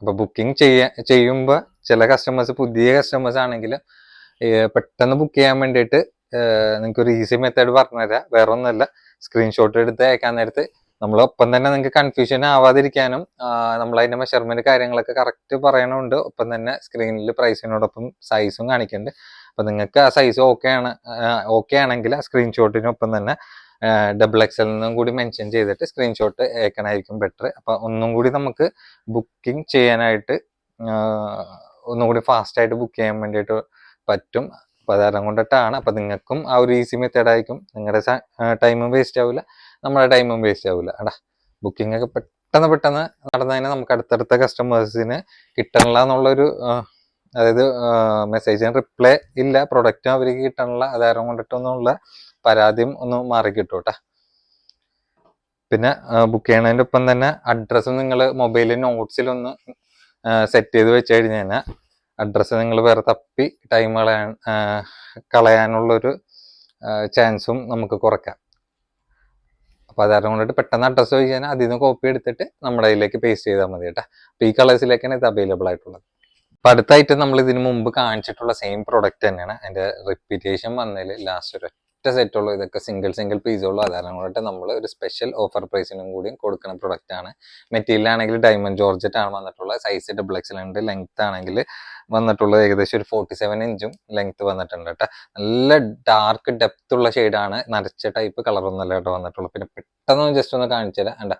[SPEAKER 1] അപ്പൊ ബുക്കിംഗ് ചെയ്യ ചെയ്യുമ്പോൾ ചില കസ്റ്റമേഴ്സ് പുതിയ കസ്റ്റമേഴ്സ് ആണെങ്കിൽ പെട്ടെന്ന് ബുക്ക് ചെയ്യാൻ വേണ്ടിയിട്ട് നിങ്ങൾക്ക് ഒരു ഈസി മെത്തേഡ് പറഞ്ഞുതരാം. വേറെ ഒന്നുമല്ല സ്ക്രീൻഷോട്ട് എടുത്ത് അയക്കാൻ നേരത്ത് നമ്മൾ ഒപ്പം തന്നെ നിങ്ങൾക്ക് കൺഫ്യൂഷൻ ആവാതിരിക്കാനും നമ്മൾ അതിന്റെ മെഷർമെന്റ് കാര്യങ്ങളൊക്കെ കറക്റ്റ് പറയണമുണ്ട്. ഒപ്പം തന്നെ സ്ക്രീനിൽ പ്രൈസിനോടൊപ്പം സൈസും കാണിക്കുന്നുണ്ട് അപ്പം നിങ്ങൾക്ക് ആ സൈസ് ഓക്കെ ആണ് ഓക്കെ ആണെങ്കിൽ ആ സ്ക്രീൻഷോട്ടിനൊപ്പം തന്നെ ഡബിൾ എക്സൽ നിന്നും കൂടി മെൻഷൻ ചെയ്തിട്ട് സ്ക്രീൻഷോട്ട് അയക്കണമായിരിക്കും ബെറ്റർ അപ്പം ഒന്നും കൂടി നമുക്ക് ബുക്കിംഗ് ചെയ്യാനായിട്ട് ഒന്നും കൂടി ഫാസ്റ്റായിട്ട് ബുക്ക് ചെയ്യാൻ വേണ്ടിയിട്ട് പറ്റും. അപ്പൊ അതാരം കൊണ്ടിട്ടാണ്. അപ്പൊ നിങ്ങൾക്കും ആ ഒരു ഈസി മെത്തേഡ് ആയിരിക്കും. നിങ്ങളുടെ ടൈമും വേസ്റ്റ് ആവില്ല നമ്മുടെ ടൈമും വേസ്റ്റ് ആവില്ല അടാ ബുക്കിംഗ് ഒക്കെ പെട്ടെന്ന് പെട്ടെന്ന് നടന്നതിന് നമുക്ക് അടുത്തടുത്ത കസ്റ്റമേഴ്സിന് കിട്ടണില്ല എന്നുള്ളൊരു അതായത് മെസ്സേജിന് റിപ്ലൈ ഇല്ല. പ്രൊഡക്റ്റും അവർക്ക് കിട്ടണില്ല. അതാരം കൊണ്ടിട്ടൊന്നുമുള്ള പരാതിയും ഒന്ന് മാറി കിട്ടും കേട്ടോ പിന്നെ ബുക്ക് ചെയ്യണതിന്റെ ഒപ്പം തന്നെ അഡ്രസ്സ് നിങ്ങൾ മൊബൈലിൽ നോട്ട്സിലൊന്ന് സെറ്റ് ചെയ്ത് വെച്ച് കഴിഞ്ഞ് കഴിഞ്ഞാൽ അഡ്രസ്സ് നിങ്ങൾ വേറെ തപ്പി ടൈം കളയാൻ കളയാനുള്ളൊരു ചാൻസും നമുക്ക് കുറയ്ക്കാം. അപ്പോൾ അതാരം കൊണ്ടിട്ട് പെട്ടെന്ന് അഡ്രസ്സ് ചോദിച്ചു കഴിഞ്ഞാൽ അതിൽ നിന്ന് കോപ്പി എടുത്തിട്ട് നമ്മുടെ അതിലേക്ക് പേസ്റ്റ് ചെയ്താൽ മതി കേട്ടോ. അപ്പോൾ ഈ കളേഴ്സിലേക്കാണ് ഇത് അവൈലബിൾ ആയിട്ടുള്ളത്. അപ്പോൾ അടുത്തായിട്ട് നമ്മൾ ഇതിനു മുമ്പ് കാണിച്ചിട്ടുള്ള സെയിം പ്രോഡക്റ്റ് തന്നെയാണ്. അതിന്റെ റിപ്പീറ്റേഷൻ വന്നതിൽ ലാസ്റ്റ് ഒരു ഒറ്റ സെറ്റ് ഉള്ളൂ. ഇതൊക്കെ സിംഗിൾ സിംഗിൾ പീസ് അതാരണമായിട്ട് നമ്മൾ ഒരു സ്പെഷ്യൽ ഓഫർ പ്രൈസിനും കൂടി കൊടുക്കുന്ന പ്രൊഡക്റ്റ് ആണ്. മെറ്റീരിയൽ ആണെങ്കിൽ ഡയമണ്ട് ജോർജറ്റ് ആണ് വന്നിട്ടുള്ളത് സൈസ് ഡബിൾ എക്സൽ ഉണ്ട്. ലെങ്ത് ആണെങ്കിൽ വന്നിട്ടുള്ളത് ഏകദേശം ഒരു ഫോർട്ടി സെവൻ ഇഞ്ചും ലെങ്ത് വന്നിട്ടുണ്ട് കേട്ടോ നല്ല ഡാർക്ക് ഡെപ്ത് ഉള്ള ഷെയ്ഡാണ് നരച്ച ടൈപ്പ് കളർ ഒന്നല്ല കേട്ടോ വന്നിട്ടുള്ളത്. പിന്നെ പെട്ടെന്ന് ജസ്റ്റ് ഒന്ന് കാണിച്ചു അണ്ട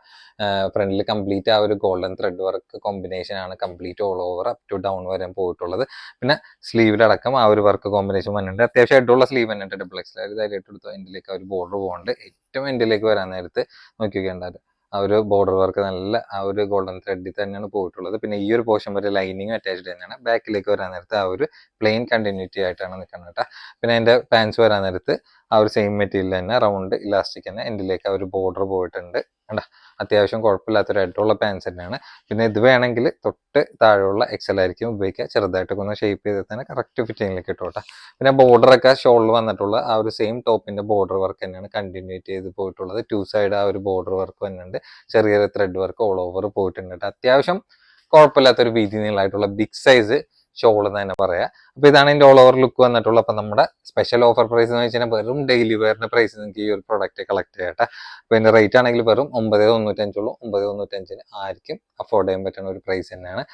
[SPEAKER 1] ഫ്രണ്ടിൽ കംപ്ലീറ്റ് ആ ഒരു ഗോൾഡൻ ത്രെഡ് വർക്ക് കോമ്പിനേഷൻ ആണ് complete all over up to down വരെ പോയിട്ടുള്ളത്. പിന്നെ സ്ലീവിലടക്കം ആ ഒരു വർക്ക് കോമ്പിനേഷൻ വന്നിട്ടുണ്ട്. അത്യാവശ്യം ഹെഡുള്ള സ്ലീവ് തന്നെയുണ്ട് ഡബിൾ എക്സ് ഇതായിട്ട് എടുത്തു. എൻഡിലേക്ക് ആ ഒരു ബോർഡർ പോകുന്നുണ്ട് ഏറ്റവും എൻഡിലേക്ക് വരാൻ നേരത്ത് നോക്കി നോക്കിയാൽ ആ ഒരു ബോർഡർ വർക്ക് നല്ല ആ ഒരു ഗോൾഡൻ ത്രെഡിൽ തന്നെയാണ് പോയിട്ടുള്ളത്. പിന്നെ ഈ ഒരു പോർഷൻ വരെ ലൈനിങ് അറ്റാച്ച്ഡ് തന്നെയാണ്. ബാക്കിലേക്ക് വരാൻ നേരത്ത് ആ ഒരു പ്ലെയിൻ കണ്ടിന്യൂറ്റി ആയിട്ടാണ് നിൽക്കുന്നത് കേട്ടോ പിന്നെ അതിന്റെ പാൻസ് വരാൻ നേരത്ത് ആ ഒരു സെയിം മെറ്റീരിയൽ തന്നെ റൗണ്ട് ഇലാസ്റ്റിക് തന്നെ. എൻഡിലേക്ക് ആ ഒരു ബോർഡർ പോയിട്ടുണ്ട്. കണ്ടാ? അത്യാവശ്യം കുഴപ്പമില്ലാത്തൊരു ഹെഡുള്ള പാൻസ് തന്നെയാണ്. പിന്നെ ഇത് വേണമെങ്കിൽ തൊട്ട് താഴെയുള്ള എക്സൽ ആയിരിക്കും ഉപയോഗിക്കുക. ചെറുതായിട്ടൊക്കെ ഒന്ന് ഷേപ്പ് ചെയ്ത് തന്നെ കറക്റ്റ് ഫിറ്റിങ്ങിലേക്ക് ഇട്ടോട്ടെ പിന്നെ ബോർഡറൊക്കെ ഷോളിൽ വന്നിട്ടുള്ള ആ ഒരു സെയിം ടോപ്പിന്റെ ബോർഡർ വർക്ക് തന്നെയാണ് കണ്ടിന്യൂറ്റ് ചെയ്ത് പോയിട്ടുള്ളത്. ടു സൈഡ് ആ ഒരു ബോർഡർ വർക്ക് വന്നിട്ടുണ്ട്. ചെറിയൊരു ത്രെഡ് വർക്ക് ഓൾ ഓവർ പോയിട്ടുണ്ട് അത്യാവശ്യം കുഴപ്പമില്ലാത്തൊരു വീതി നീളമായിട്ടുള്ള ബിഗ് സൈസ് ഷോൾ എന്ന് തന്നെ പറയാം. അപ്പൊ ഇതാണ് എന്റെ ഓൾ ഓവർ ലുക്ക് വന്നിട്ടുള്ളത്. അപ്പൊ നമ്മുടെ സ്പെഷ്യൽ ഓഫർ പ്രൈസ് എന്ന് വെച്ചാൽ വെറും ഡെയിലി വെയറിന്റെ പ്രൈസ് നിങ്ങൾക്ക് ഈ ഒരു പ്രൊഡക്റ്റ് കളക്ട് ചെയ്യട്ടെ അപ്പൊ ഇതിന്റെ റേറ്റ് ആണെങ്കിൽ വെറും ഒമ്പത് തൊണ്ണൂറ്റഞ്ചുള്ളൂ. ഒമ്പത് തൊണ്ണൂറ്റഞ്ചിന് ആയിരിക്കും അഫോർഡ് ചെയ്യാൻ പറ്റുന്ന ഒരു പ്രൈസ് തന്നെയാണ്.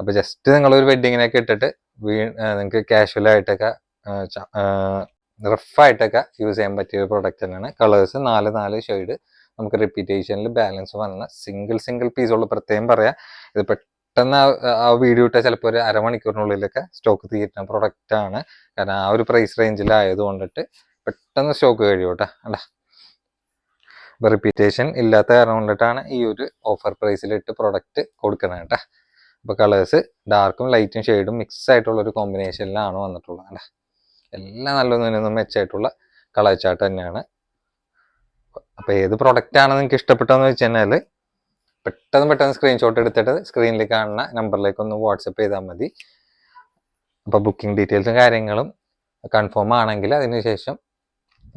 [SPEAKER 1] അപ്പൊ ജസ്റ്റ് നിങ്ങൾ ഒരു വെഡിങ്ങിനൊക്കെ ഇട്ടിട്ട് വീ നിങ്ങൾക്ക് ആയിട്ടൊക്കെ റഫായിട്ടൊക്കെ യൂസ് ചെയ്യാൻ പറ്റിയ ഒരു പ്രൊഡക്റ്റ് തന്നെയാണ്. കളേഴ്സ് നാല് നാല് ഷെയ്ഡ് നമുക്ക് റിപ്പീറ്റേഷനിൽ ബാലൻസ് വന്ന സിംഗിൾ സിംഗിൾ പീസുള്ള പ്രത്യേകം പറയാം. ഇത് പെട്ടെന്ന് ആ- വീഡിയോ ഇട്ട ചിലപ്പോൾ ഒരു അരമണിക്കൂറിനുള്ളിലൊക്കെ സ്റ്റോക്ക് തീരുന്ന പ്രൊഡക്റ്റ് ആണ്. കാരണം ആ ഒരു പ്രൈസ് റേഞ്ചിലായത് കൊണ്ടിട്ട് പെട്ടെന്ന് സ്റ്റോക്ക് കഴിയും കേട്ടോ അല്ല റിപ്പീറ്റേഷൻ ഇല്ലാത്ത കാരണം കൊണ്ടിട്ടാണ് ഈ ഒരു ഓഫർ പ്രൈസിലിട്ട് പ്രൊഡക്റ്റ് കൊടുക്കുന്നത് കേട്ടോ അപ്പൊ കളേഴ്സ് ഡാർക്കും ലൈറ്റും ഷെയ്ഡും മിക്സ് ആയിട്ടുള്ള ഒരു കോമ്പിനേഷനിലാണ് വന്നിട്ടുള്ളത്. കേട്ടോ എല്ലാം നല്ലൊന്നും മെച്ചായിട്ടുള്ള കളർ ചാർട്ട് തന്നെയാണ്. അപ്പൊ ഏത് പ്രൊഡക്റ്റ് ആണ് നിങ്ങൾക്ക് ഇഷ്ടപ്പെട്ടതെന്ന് വെച്ച് കഴിഞ്ഞാൽ പെട്ടെന്ന് പെട്ടെന്ന് സ്ക്രീൻഷോട്ട് എടുത്തിട്ട് സ്ക്രീനിൽ കാണുന്ന നമ്പറിലേക്ക് ഒന്ന് വാട്സപ്പ് ചെയ്താൽ മതി. അപ്പോൾ ബുക്കിംഗ് ഡീറ്റെയിൽസും കാര്യങ്ങളും കൺഫേം ആണെങ്കിൽ അതിനുശേഷം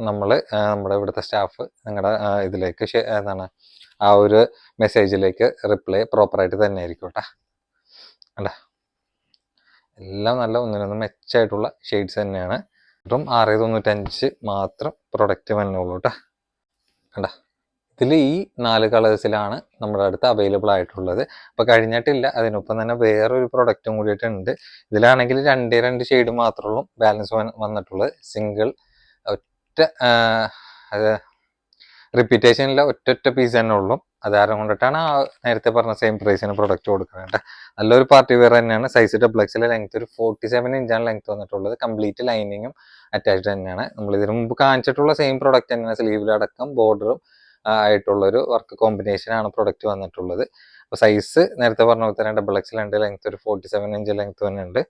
[SPEAKER 1] നമ്മൾ നമ്മുടെ ഇവിടുത്തെ സ്റ്റാഫ് നിങ്ങളുടെ ഇതിലേക്ക് എന്താണ് ആ ഒരു മെസ്സേജിലേക്ക് റിപ്ലൈ പ്രോപ്പറായിട്ട് തന്നെ ആയിരിക്കും കേട്ടോ. അല്ല എല്ലാം നല്ല ഒന്നിനൊന്നും മെച്ചമായിട്ടുള്ള ഷെയ്ഡ്സ് തന്നെയാണ്. വെറും ആറ് തൊണ്ണൂറ്റഞ്ച് മാത്രം പ്രൊഡക്റ്റ് വന്നുള്ളൂ കേട്ടോ. കണ്ട? ഇതിൽ ഈ നാല് കളേഴ്സിലാണ് നമ്മുടെ അടുത്ത് അവൈലബിൾ ആയിട്ടുള്ളത്. അപ്പൊ കഴിഞ്ഞിട്ടില്ല. അതിനൊപ്പം തന്നെ വേറൊരു പ്രൊഡക്റ്റും കൂടിയിട്ടുണ്ട് ഇതിലാണെങ്കിൽ രണ്ടേ രണ്ട് ഷെയ്ഡ് മാത്രമുള്ളൂ ബാലൻസ് വന്നിട്ടുള്ളത്. സിംഗിൾ ഒറ്റ റിപ്പീറ്റേഷനിലെ ഒറ്റ ഒറ്റ പീസ് തന്നെ ഉള്ളൂ. അതാരം കൊണ്ടിട്ടാണ് ആ നേരത്തെ പറഞ്ഞ സെയിം പ്രൈസിന് പ്രൊഡക്റ്റ് കൊടുക്കുന്നത് നല്ലൊരു പാർട്ടി വെയർ തന്നെയാണ്. സൈസ് ഡബിൾ എക്സിലെ ലെങ്ത് ഒരു ഫോർട്ടി സെവൻ ഇഞ്ചാണ് ലെങ്ത് വന്നിട്ടുള്ളത്. കംപ്ലീറ്റ് ലൈനിങ്ങും അറ്റാച്ച്ഡ് തന്നെയാണ്. നമ്മൾ ഇതിനു മുമ്പ് കാണിച്ചിട്ടുള്ള സെയിം പ്രൊഡക്റ്റ് തന്നെയാണ്. സ്ലീവിലടക്കം ബോർഡറും ആയിട്ടുള്ള ഒരു വർക്ക് കോമ്പിനേഷൻ ആണ് പ്രൊഡക്റ്റ് വന്നിട്ടുള്ളത്. അപ്പോൾ സൈസ് നേരത്തെ പറഞ്ഞ പോലെ തന്നെ ഡബിൾ എക്സൽ ഉണ്ട് ലെങ്ത് ഒരു ഫോർട്ടി സെവൻ ഇഞ്ച് ലെങ്ത് തന്നെ ഉണ്ട്.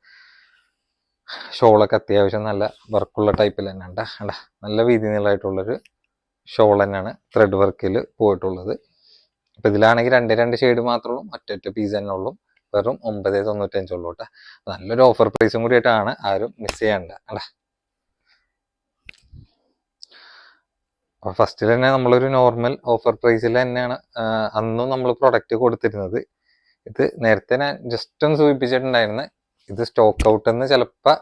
[SPEAKER 1] ഷോളൊക്കെ അത്യാവശ്യം നല്ല വർക്കുള്ള ടൈപ്പിൽ തന്നെ ഉണ്ട് അല്ല നല്ല വീതി നീളമായിട്ടുള്ളൊരു ഷോൾ തന്നെയാണ് ത്രെഡ് വർക്കിൽ പോയിട്ടുള്ളത്. അപ്പോൾ ഇതിലാണെങ്കിൽ രണ്ട് രണ്ട് ഷെയ്ഡ് മാത്രമേ ഉള്ളൂ ഒറ്റ പീസ് തന്നെ ഉള്ളൂ. വെറും ഒമ്പത് തൊണ്ണൂറ്റഞ്ചുള്ളൂ കേട്ടോ നല്ലൊരു ഓഫർ പ്രൈസും കൂടിയിട്ടാണ് ആരും മിസ് ചെയ്യണ്ട അല്ല അപ്പൊ ഫസ്റ്റിൽ തന്നെ നമ്മളൊരു നോർമൽ ഓഫർ പ്രൈസിൽ തന്നെയാണ്. അന്നും നമ്മൾ പ്രൊഡക്റ്റ് കൊടുത്തിരുന്നത്. ഇത് നേരത്തെ ഞാൻ ജസ്റ്റ് ഒന്ന് സൂചിപ്പിച്ചിട്ടുണ്ടായിരുന്നു ഇത് സ്റ്റോക്ക് ഔട്ട് എന്ന് ചിലപ്പോൾ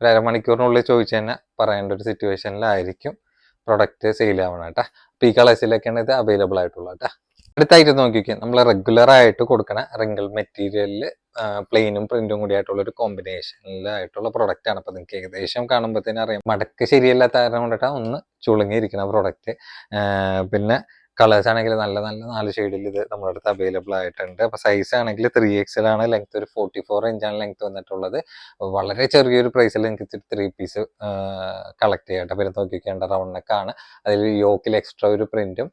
[SPEAKER 1] ഒരു അരമണിക്കൂറിനുള്ളിൽ ചോദിച്ചു തന്നെ പറയേണ്ട ഒരു സിറ്റുവേഷനിലായിരിക്കും പ്രൊഡക്റ്റ് സെയിൽ ആവണം കേട്ടോ അപ്പം ഈ കളേഴ്സിലൊക്കെയാണ് ഇത് അവൈലബിൾ ആയിട്ടുള്ളത് കേട്ടോ അടുത്തായിട്ട് നോക്കിക്കാം നമ്മൾ റെഗുലർ ആയിട്ട് കൊടുക്കണ റിങ്കിൾ മെറ്റീരിയലിൽ പ്ലെയിനും പ്രിന്റും കൂടി ആയിട്ടുള്ള ഒരു കോമ്പിനേഷനിലായിട്ടുള്ള പ്രൊഡക്റ്റ് ആണ്. അപ്പൊ നിങ്ങൾക്ക് ഏകദേശം കാണുമ്പോൾ തന്നെ അറിയാം. മടക്ക് ശരിയല്ലാത്ത കാരണം കൊണ്ടിട്ടാണ് ഒന്ന് ചുളുങ്ങിയിരിക്കുന്ന പ്രൊഡക്റ്റ് പിന്നെ കളേഴ്സ് ആണെങ്കിൽ നല്ല നല്ല നാല് ഷെയ്ഡിൽ ഇത് നമ്മുടെ അടുത്ത് അവൈലബിൾ ആയിട്ടുണ്ട്. അപ്പൊ സൈസ് ആണെങ്കിൽ ത്രീ എക്സൽ ആണ് ലെങ്ത് ഒരു ഫോർട്ടി ഫോർ ഇഞ്ചാണ് ലെങ്ത് വന്നിട്ടുള്ളത്. വളരെ ചെറിയൊരു പ്രൈസിൽ എനിക്ക് ത്രീ പീസ് കളക്ട് ചെയ്യട്ടെ. പിന്നെ നോക്കിക്കേണ്ട റൗണ്ട് നെക്ക് ആണ്. അതിൽ യോക്കിൽ എക്സ്ട്രാ ഒരു പ്രിന്റും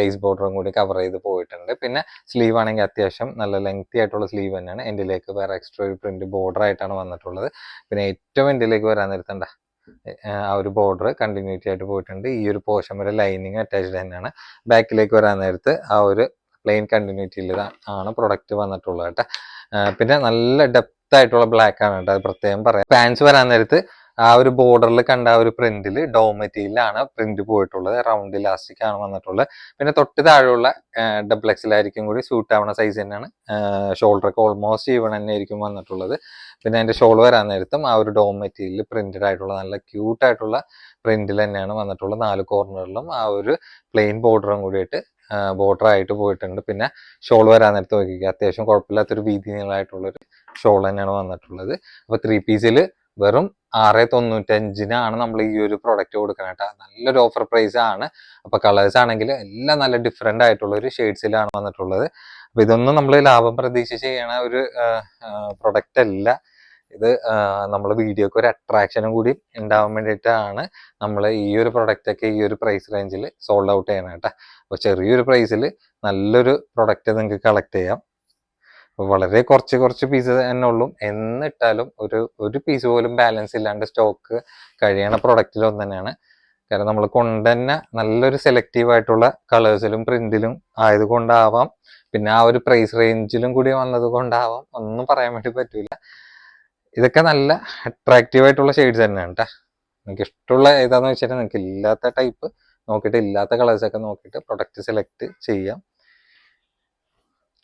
[SPEAKER 1] ലേസ് ബോർഡറും കൂടി കവർ ചെയ്ത് പോയിട്ടുണ്ട്. പിന്നെ സ്ലീവ് ആണെങ്കിൽ അത്യാവശ്യം നല്ല ലെങ്തി ആയിട്ടുള്ള സ്ലീവ് തന്നെയാണ്. എൻഡിലേക്ക് വേറെ എക്സ്ട്രാ ഒരു പ്രിന്റ് ബോർഡർ ആയിട്ടാണ് വന്നിട്ടുള്ളത്. പിന്നെ ഏറ്റവും എൻഡിലേക്ക് വരാൻ നേരത്തണ്ട ആ ഒരു ബോർഡർ കണ്ടിന്യൂറ്റി ആയിട്ട് പോയിട്ടുണ്ട്. ഈ ഒരു പോർഷൻ വരെ ലൈനിങ് അറ്റാച്ച്ഡ് തന്നെയാണ്. ബാക്കിലേക്ക് വരാൻ നേരത്ത് ആ ഒരു പ്ലെയിൻ കണ്ടിന്യൂറ്റിയിൽ ആണ് പ്രൊഡക്റ്റ് വന്നിട്ടുള്ളത് കേട്ടോ. പിന്നെ നല്ല ഡെപ്ത് ആയിട്ടുള്ള ബ്ലാക്ക് ആണ് കേട്ടോ. അത് പ്രത്യേകം പറയാം. പാൻസ് വരാൻ നേരത്ത് ആ ഒരു ബോർഡറിൽ കണ്ട ആ ഒരു പ്രിന്റിൽ ഡോ മെറ്റീരിയലാണ് പ്രിന്റ് പോയിട്ടുള്ളത്. റൗണ്ട് ഇലാസ്റ്റിക് ആണ് വന്നിട്ടുള്ളത്. പിന്നെ തൊട്ട് താഴെയുള്ള ഡബിൾ എക്സിലായിരിക്കും കൂടി സൂട്ട് ആവുന്ന സൈസ് തന്നെയാണ്. ഷോൾഡർ ഒക്കെ ഓൾമോസ്റ്റ് ഈവൺ തന്നെ ആയിരിക്കും വന്നിട്ടുള്ളത്. പിന്നെ അതിന്റെ ഷോൾ വരാൻ നേരത്തും ആ ഒരു ഡോ മെറ്റീരിയൽ പ്രിന്റഡ് ആയിട്ടുള്ള നല്ല ക്യൂട്ട് ആയിട്ടുള്ള പ്രിന്റിൽ തന്നെയാണ് വന്നിട്ടുള്ളത്. നാല് കോർണറിലും ആ ഒരു പ്ലെയിൻ ബോർഡറും കൂടിയിട്ട് ബോർഡർ ആയിട്ട് പോയിട്ടുണ്ട്. പിന്നെ ഷോൾ വരാൻ നേരത്ത് നോക്കിക്കുക അത്യാവശ്യം കുഴപ്പമില്ലാത്തൊരു വീതി നീളമായിട്ടുള്ളൊരു ഷോൾ തന്നെയാണ് വന്നിട്ടുള്ളത്. അപ്പോൾ ത്രീ പീസിൽ വെറും ആറ് തൊണ്ണൂറ്റഞ്ചിനാണ് നമ്മൾ ഈ ഒരു പ്രൊഡക്റ്റ് കൊടുക്കുന്നത് കേട്ടോ നല്ലൊരു ഓഫർ പ്രൈസ് ആണ്. അപ്പൊ കളേഴ്സ് ആണെങ്കിൽ എല്ലാം നല്ല ഡിഫറെന്റ് ആയിട്ടുള്ള ഒരു ഷെയ്ഡ്സിലാണ് വന്നിട്ടുള്ളത്. അപ്പൊ ഇതൊന്നും നമ്മൾ ലാഭം പ്രതീക്ഷിച്ച് ചെയ്യണ ഒരു പ്രൊഡക്റ്റ് അല്ല. ഇത് നമ്മൾ വീഡിയോക്ക് ഒരു അട്രാക്ഷനും കൂടി ഉണ്ടാവാൻ വേണ്ടിയിട്ടാണ് നമ്മൾ ഈ ഒരു പ്രൊഡക്റ്റ് ഒക്കെ ഈ ഒരു പ്രൈസ് റേഞ്ചിൽ സോൾഡ് ഔട്ട് ചെയ്യണം കേട്ടോ അപ്പോൾ ചെറിയൊരു പ്രൈസിൽ നല്ലൊരു പ്രൊഡക്റ്റ് നിങ്ങൾക്ക് കളക്ട് ചെയ്യാം. അപ്പോൾ വളരെ കുറച്ച് കുറച്ച് പീസ് തന്നെ ഉള്ളൂ. എന്നിട്ടാലും ഒരു ഒരു പീസ് പോലും ബാലൻസ് ഇല്ലാണ്ട് സ്റ്റോക്ക് കഴിയണ പ്രൊഡക്റ്റിൽ ഒന്ന് തന്നെയാണ്. കാരണം നമ്മൾ കൊണ്ട് തന്നെ നല്ലൊരു സെലക്റ്റീവ് ആയിട്ടുള്ള കളേഴ്സിലും പ്രിന്റിലും ആയതുകൊണ്ടാവാം പിന്നെ ആ ഒരു പ്രൈസ് റേഞ്ചിലും കൂടി വന്നത് കൊണ്ടാവാം. ഒന്നും പറയാൻ വേണ്ടി പറ്റൂല. ഇതൊക്കെ നല്ല അട്രാക്റ്റീവ് ആയിട്ടുള്ള ഷെയ്ഡ്സ് തന്നെയാണ് കേട്ടോ നിങ്ങൾക്ക് ഇഷ്ടമുള്ള ഏതാന്ന് വെച്ചാൽ നിങ്ങൾക്ക് ഇല്ലാത്ത ടൈപ്പ് നോക്കിയിട്ട് ഇല്ലാത്ത കളേഴ്സൊക്കെ നോക്കിയിട്ട് പ്രൊഡക്റ്റ് സെലക്ട് ചെയ്യാം.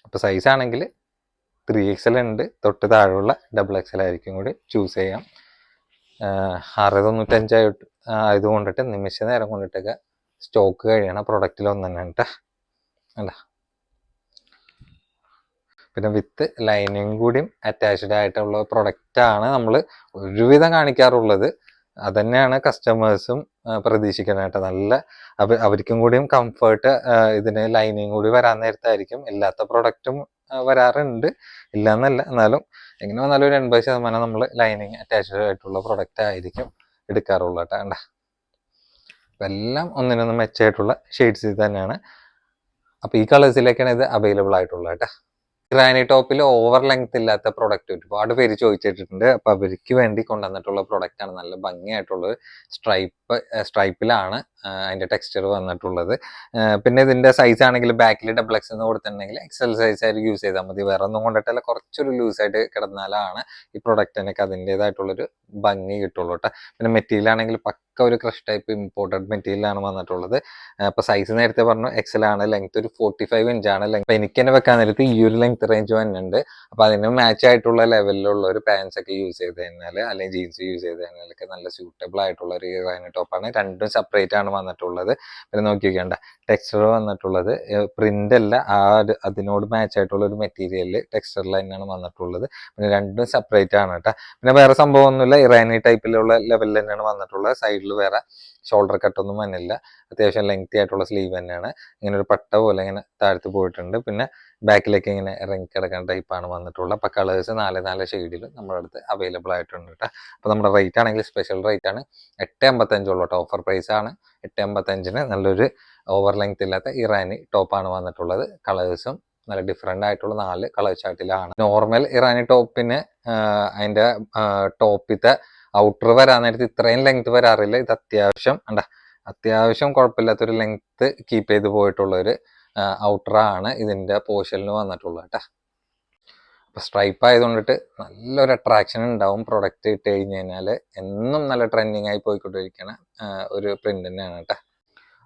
[SPEAKER 1] അപ്പൊ സൈസ് ആണെങ്കിൽ ത്രീ എക്സൽ ഉണ്ട്. തൊട്ട് താഴെയുള്ള ഡബിൾ എക്സൽ ആയിരിക്കും കൂടി ചൂസ് ചെയ്യാം. ആറ് തൊണ്ണൂറ്റഞ്ചായിട്ട് ആയത് കൊണ്ടിട്ട് നിമിഷ നേരം കൊണ്ടിട്ടൊക്കെ സ്റ്റോക്ക് കഴിയണ. പ്രൊഡക്റ്റിൽ ഒന്ന് തന്നെ കേട്ടോ. അല്ല പിന്നെ വിത്ത് ലൈനിങ് കൂടിയും അറ്റാച്ച്ഡ് ആയിട്ടുള്ള പ്രൊഡക്റ്റ് ആണ് നമ്മൾ ഒരുവിധം കാണിക്കാറുള്ളത്. അതന്നെയാണ് കസ്റ്റമേഴ്സും പ്രതീക്ഷിക്കുന്നത് നല്ല അവ അവർക്കും കൂടിയും കംഫർട്ട് ഇതിന് ലൈനിങ് കൂടി വരാൻ നേരത്തായിരിക്കും. എല്ലാത്ത പ്രൊഡക്റ്റും വരാറുണ്ട്. ഇല്ല എന്നല്ല എന്നാലും എങ്ങനെ വന്നാലും ഒരു എൺപത് ശതമാനം നമ്മൾ ലൈനിങ് അറ്റാച്ച്ഡ് ആയിട്ടുള്ള പ്രൊഡക്റ്റ് ആയിരിക്കും എടുക്കാറുള്ളു കേട്ടോ. അപ്പം എല്ലാം ഒന്നിനൊന്ന് മെച്ചമായിട്ടുള്ള ഷെയ്ഡ്സ് തന്നെയാണ് അപ്പോൾ ഈ കളേഴ്സിലേക്കാണ് ഇത് അവൈലബിൾ ആയിട്ടുള്ളത് കേട്ടോ. ഗ്രാനി ടോപ്പിൽ ഓവർ ലെങ്ത് ഇല്ലാത്ത പ്രൊഡക്റ്റ് ഒരുപാട് പേര് ചോദിച്ചിട്ടുണ്ട്. അപ്പൊ അവർക്ക് വേണ്ടി കൊണ്ടുവന്നിട്ടുള്ള പ്രൊഡക്റ്റ് ആണ് നല്ല ഭംഗിയായിട്ടുള്ളത്. സ്ട്രൈപ്പ് സ്ട്രൈപ്പിലാണ് അതിന്റെ ടെക്സ്ചർ വന്നിട്ടുള്ളത്. പിന്നെ ഇതിന്റെ സൈസ് ആണെങ്കിൽ ബാക്കിൽ ഡബിൾ എക്സ് എന്ന് കൊടുത്തിട്ടുണ്ടെങ്കിൽ എക്സൽ സൈസ് ആയിട്ട് യൂസ് ചെയ്താൽ മതി. വേറെ ഒന്നും കൊണ്ടിട്ടല്ല. കുറച്ചൊരു ലൂസ് ആയിട്ട് കിടന്നാലാണ് ഈ പ്രൊഡക്റ്റിനൊക്കെ അതിന്റെതായിട്ടുള്ളൊരു ഭംഗി കിട്ടുള്ളൂ കേട്ടോ പിന്നെ മെറ്റീരിയൽ ആണെങ്കിൽ ഒരു ക്രഷ് ടൈപ്പ് ഇമ്പോർട്ടഡ് മെറ്റീരിയലാണ് വന്നിട്ടുള്ളത്. അപ്പൊ സൈസ് നേരത്തെ പറഞ്ഞു എക്സൽ ആണ് ലെങ്ത് ഒരു ഫോർട്ടി ഫൈവ് ഇഞ്ചാണ് ലെങ്ത് എനിക്ക് തന്നെ വെക്കാൻ നേരത്ത് ഈ ഒരു ലെങ്ത് റേഞ്ച് തന്നെയുണ്ട് അപ്പൊ അതിന് മാച്ച് ആയിട്ടുള്ള ലെവലിലുള്ള ഒരു പാൻസ് ഒക്കെ യൂസ് ചെയ്ത് കഴിഞ്ഞാൽ അല്ലെങ്കിൽ ജീൻസ് യൂസ് ചെയ്ത് കഴിഞ്ഞാലൊക്കെ നല്ല സ്യൂട്ടബിൾ ആയിട്ടുള്ള ഒരു റൈന ടോപ്പാണ് രണ്ടും സെപ്പറേറ്റ് ആണ് വന്നിട്ടുള്ളത്. പിന്നെ നോക്കി വെക്കേണ്ട. ടെക്സ്ചർ വന്നിട്ടുള്ളത്. പ്രിന്റ് അല്ല ആ അതിനോട് മാച്ച് ആയിട്ടുള്ള ഒരു മെറ്റീരിയൽ ടെക്സ്ചർ തന്നെയാണ് വന്നിട്ടുള്ളത്. പിന്നെ രണ്ടും സെപ്പറേറ്റ് ആണ് കേട്ടോ. പിന്നെ വേറെ സംഭവം ഒന്നുമില്ല. ഇറാനി ടൈപ്പിലുള്ള ലെവലിൽ തന്നെയാണ് വന്നിട്ടുള്ളത്. സൈഡിൽ വേറെ ഷോൾഡർ കട്ടൊന്നും വന്നില്ല. അത്യാവശ്യം ലെങ്തി ആയിട്ടുള്ള സ്ലീവ് തന്നെയാണ്. ഇങ്ങനെ ഒരു പട്ട പോലെ ഇങ്ങനെ താഴ്ത്ത് പോയിട്ടുണ്ട്. പിന്നെ ബാക്കിലേക്ക് ഇങ്ങനെ ഇറങ്ങി കിടക്കുന്ന ടൈപ്പാണ് വന്നിട്ടുള്ളത്. അപ്പോൾ കളേഴ്സ് നാല് നാല് ഷെയ്ഡിൽ നമ്മുടെ അടുത്ത് അവൈലബിൾ ആയിട്ടുണ്ട് കേട്ടോ. അപ്പോൾ നമ്മുടെ റേറ്റ് ആണെങ്കിൽ സ്പെഷ്യൽ റേറ്റ് ആണ്. എട്ട് അമ്പത്തഞ്ചുള്ള കേട്ടോ. ഓഫർ പ്രൈസ് ആണ്. എട്ട് അമ്പത്തഞ്ചിന് നല്ലൊരു ഓവർ ലെങ്ത് ഇല്ലാത്ത ഇറാനി ടോപ്പാണ് വന്നിട്ടുള്ളത്. കളേഴ്സും നല്ല ഡിഫറെന്റ് ആയിട്ടുള്ള നാല് കളർ ചാർട്ടിലാണ് നോർമൽ ഇറാനി ടോപ്പിന് അതിന്റെ ടോപ്പിത്തെ ഔട്ടർ വരാൻ നേരത്ത് ഇത്രയും ലെങ്ത് വരാറില്ല. ഇത് അത്യാവശ്യം അണ്ട അത്യാവശ്യം കുഴപ്പമില്ലാത്തൊരു ലെങ്ത് കീപ്പ് ചെയ്ത് പോയിട്ടുള്ള ഒരു ഔട്ടർ ആണ് ഇതിന്റെ പോർഷനിൽ വന്നിട്ടുള്ളത് കേട്ടോ. അപ്പോൾ സ്ട്രൈപ്പ് ആയതുകൊണ്ടിട്ട് നല്ലൊരു അട്രാക്ഷൻ ഉണ്ടാവും പ്രൊഡക്റ്റ് ഇട്ട് കഴിഞ്ഞ് കഴിഞ്ഞാൽ എന്നും നല്ല ട്രെൻഡിങ് ആയി പോയിക്കൊണ്ടിരിക്കുന്ന ഒരു പ്രിന്റ് തന്നെയാണ് കേട്ടോ.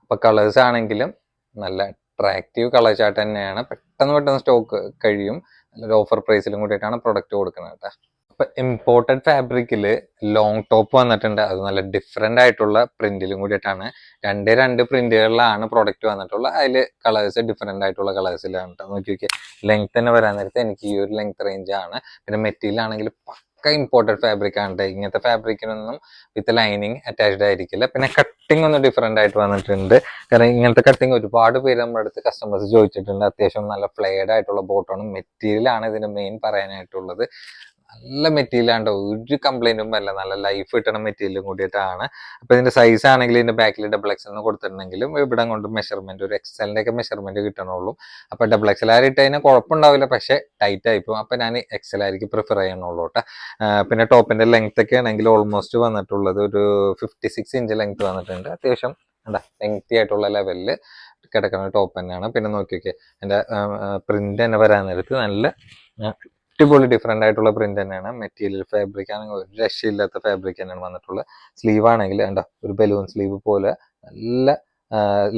[SPEAKER 1] അപ്പോൾ കളേഴ്സ് ആണെങ്കിലും നല്ല അട്രാക്റ്റീവ് കളേഴ്സ് ആയിട്ട് തന്നെയാണ്. പെട്ടെന്ന് പെട്ടെന്ന് സ്റ്റോക്ക് കഴിയും. നല്ലൊരു ഓഫർ പ്രൈസിലും കൂടിയിട്ടാണ് പ്രൊഡക്റ്റ് കൊടുക്കുന്നത് കേട്ടോ. ഇമ്പോർട്ടഡ് ഫാബ്രിക്കിൽ ലോങ് ടോപ്പ് വന്നിട്ടുണ്ട്. അത് നല്ല ഡിഫറെന്റ് ആയിട്ടുള്ള പ്രിന്റിലും കൂടിയിട്ടാണ്. രണ്ട് രണ്ട് പ്രിന്റുകളിലാണ് പ്രോഡക്റ്റ് വന്നിട്ടുള്ളത് അതിൽ കളേഴ്സ് ഡിഫറെന്റ് ആയിട്ടുള്ള കളേഴ്സിലാണ് കേട്ടോ. നോക്കി നോക്കിയാൽ ലെങ്ത് തന്നെ വരാൻ നേരത്തെ എനിക്ക് ഈ ഒരു ലെങ്ത് റേഞ്ച് ആണ്. പിന്നെ മെറ്റീരിയൽ ആണെങ്കിൽ പക്ക ഇമ്പോർട്ടഡ് ഫാബ്രിക് ആണ്. ഇങ്ങനത്തെ ഫാബ്രിക്കിനൊന്നും വിത്ത് ലൈനിങ് അറ്റാച്ച്ഡ് ആയിരിക്കില്ല. പിന്നെ കട്ടിങ് ഒന്ന് ഡിഫറെന്റ് ആയിട്ട് വന്നിട്ടുണ്ട്. കാരണം ഇങ്ങനത്തെ കട്ടിങ് ഒരുപാട് പേര് നമ്മുടെ അടുത്ത് കസ്റ്റമേഴ്സ് ചോദിച്ചിട്ടുണ്ട്. അത്യാവശ്യം നല്ല ഫ്ലെയർഡ് ആയിട്ടുള്ള ബോട്ടാണ് മെറ്റീരിയൽ ആണ് ഇതിന് മെയിൻ പറയാനായിട്ടുള്ളത്. നല്ല മെറ്റീരിയൽ ആണ് ഒരു കംപ്ലൈന്റും അല്ല. നല്ല ലൈഫ് കിട്ടണ മെറ്റീരിയലും കൂടിയിട്ടാണ്. അപ്പൊ ഇതിന്റെ സൈസ് ആണെങ്കിൽ ഇതിന്റെ ബാക്കിൽ ഡബിൾ എക്സൽ എന്ന് കൊടുത്തിട്ടുണ്ടെങ്കിലും ഇവിടെ കൊണ്ട് മെഷർമെന്റ് ഒരു എക്സലിന്റെ ഒക്കെ മെഷർമെന്റ് കിട്ടണുള്ളൂ. അപ്പൊ ഡബിൾ എക്സൽ ആയിട്ട് കഴിഞ്ഞാൽ കുഴപ്പമുണ്ടാവില്ല. പക്ഷെ ടൈറ്റ് ആയിപ്പോ. അപ്പൊ ഞാൻ എക്സൽ ആയിരിക്കും പ്രിഫർ ചെയ്യണുള്ളൂ കേട്ടോ. പിന്നെ ടോപ്പിന്റെ ലെങ്ത് ഒക്കെ ആണെങ്കിൽ ഓൾമോസ്റ്റ് വന്നിട്ടുള്ളത് ഒരു ഫിഫ്റ്റി സിക്സ് ഇഞ്ച് ലെങ്ത് വന്നിട്ടുണ്ട്. അത്യാവശ്യം എന്താ ലെങ്തി ആയിട്ടുള്ള ലെവലിൽ കിടക്കുന്ന ടോപ്പ് തന്നെയാണ്. പിന്നെ നോക്കിയൊക്കെ എന്റെ പ്രിന്റ് തന്നെ വരാൻ നേരത്ത് നല്ല അടിപൊളി ഡിഫറെന്റ് ആയിട്ടുള്ള പ്രിന്റ് തന്നെയാണ്. മെറ്റീരിയൽ ഫാബ്രിക് ആണെങ്കിൽ ഒരു രക്ഷയില്ലാത്ത ഫാബ്രിക് തന്നെയാണ് വന്നിട്ടുള്ളത്. സ്ലീവ് ആണെങ്കിൽ എന്താ ഒരു ബലൂൺ സ്ലീവ് പോലെ നല്ല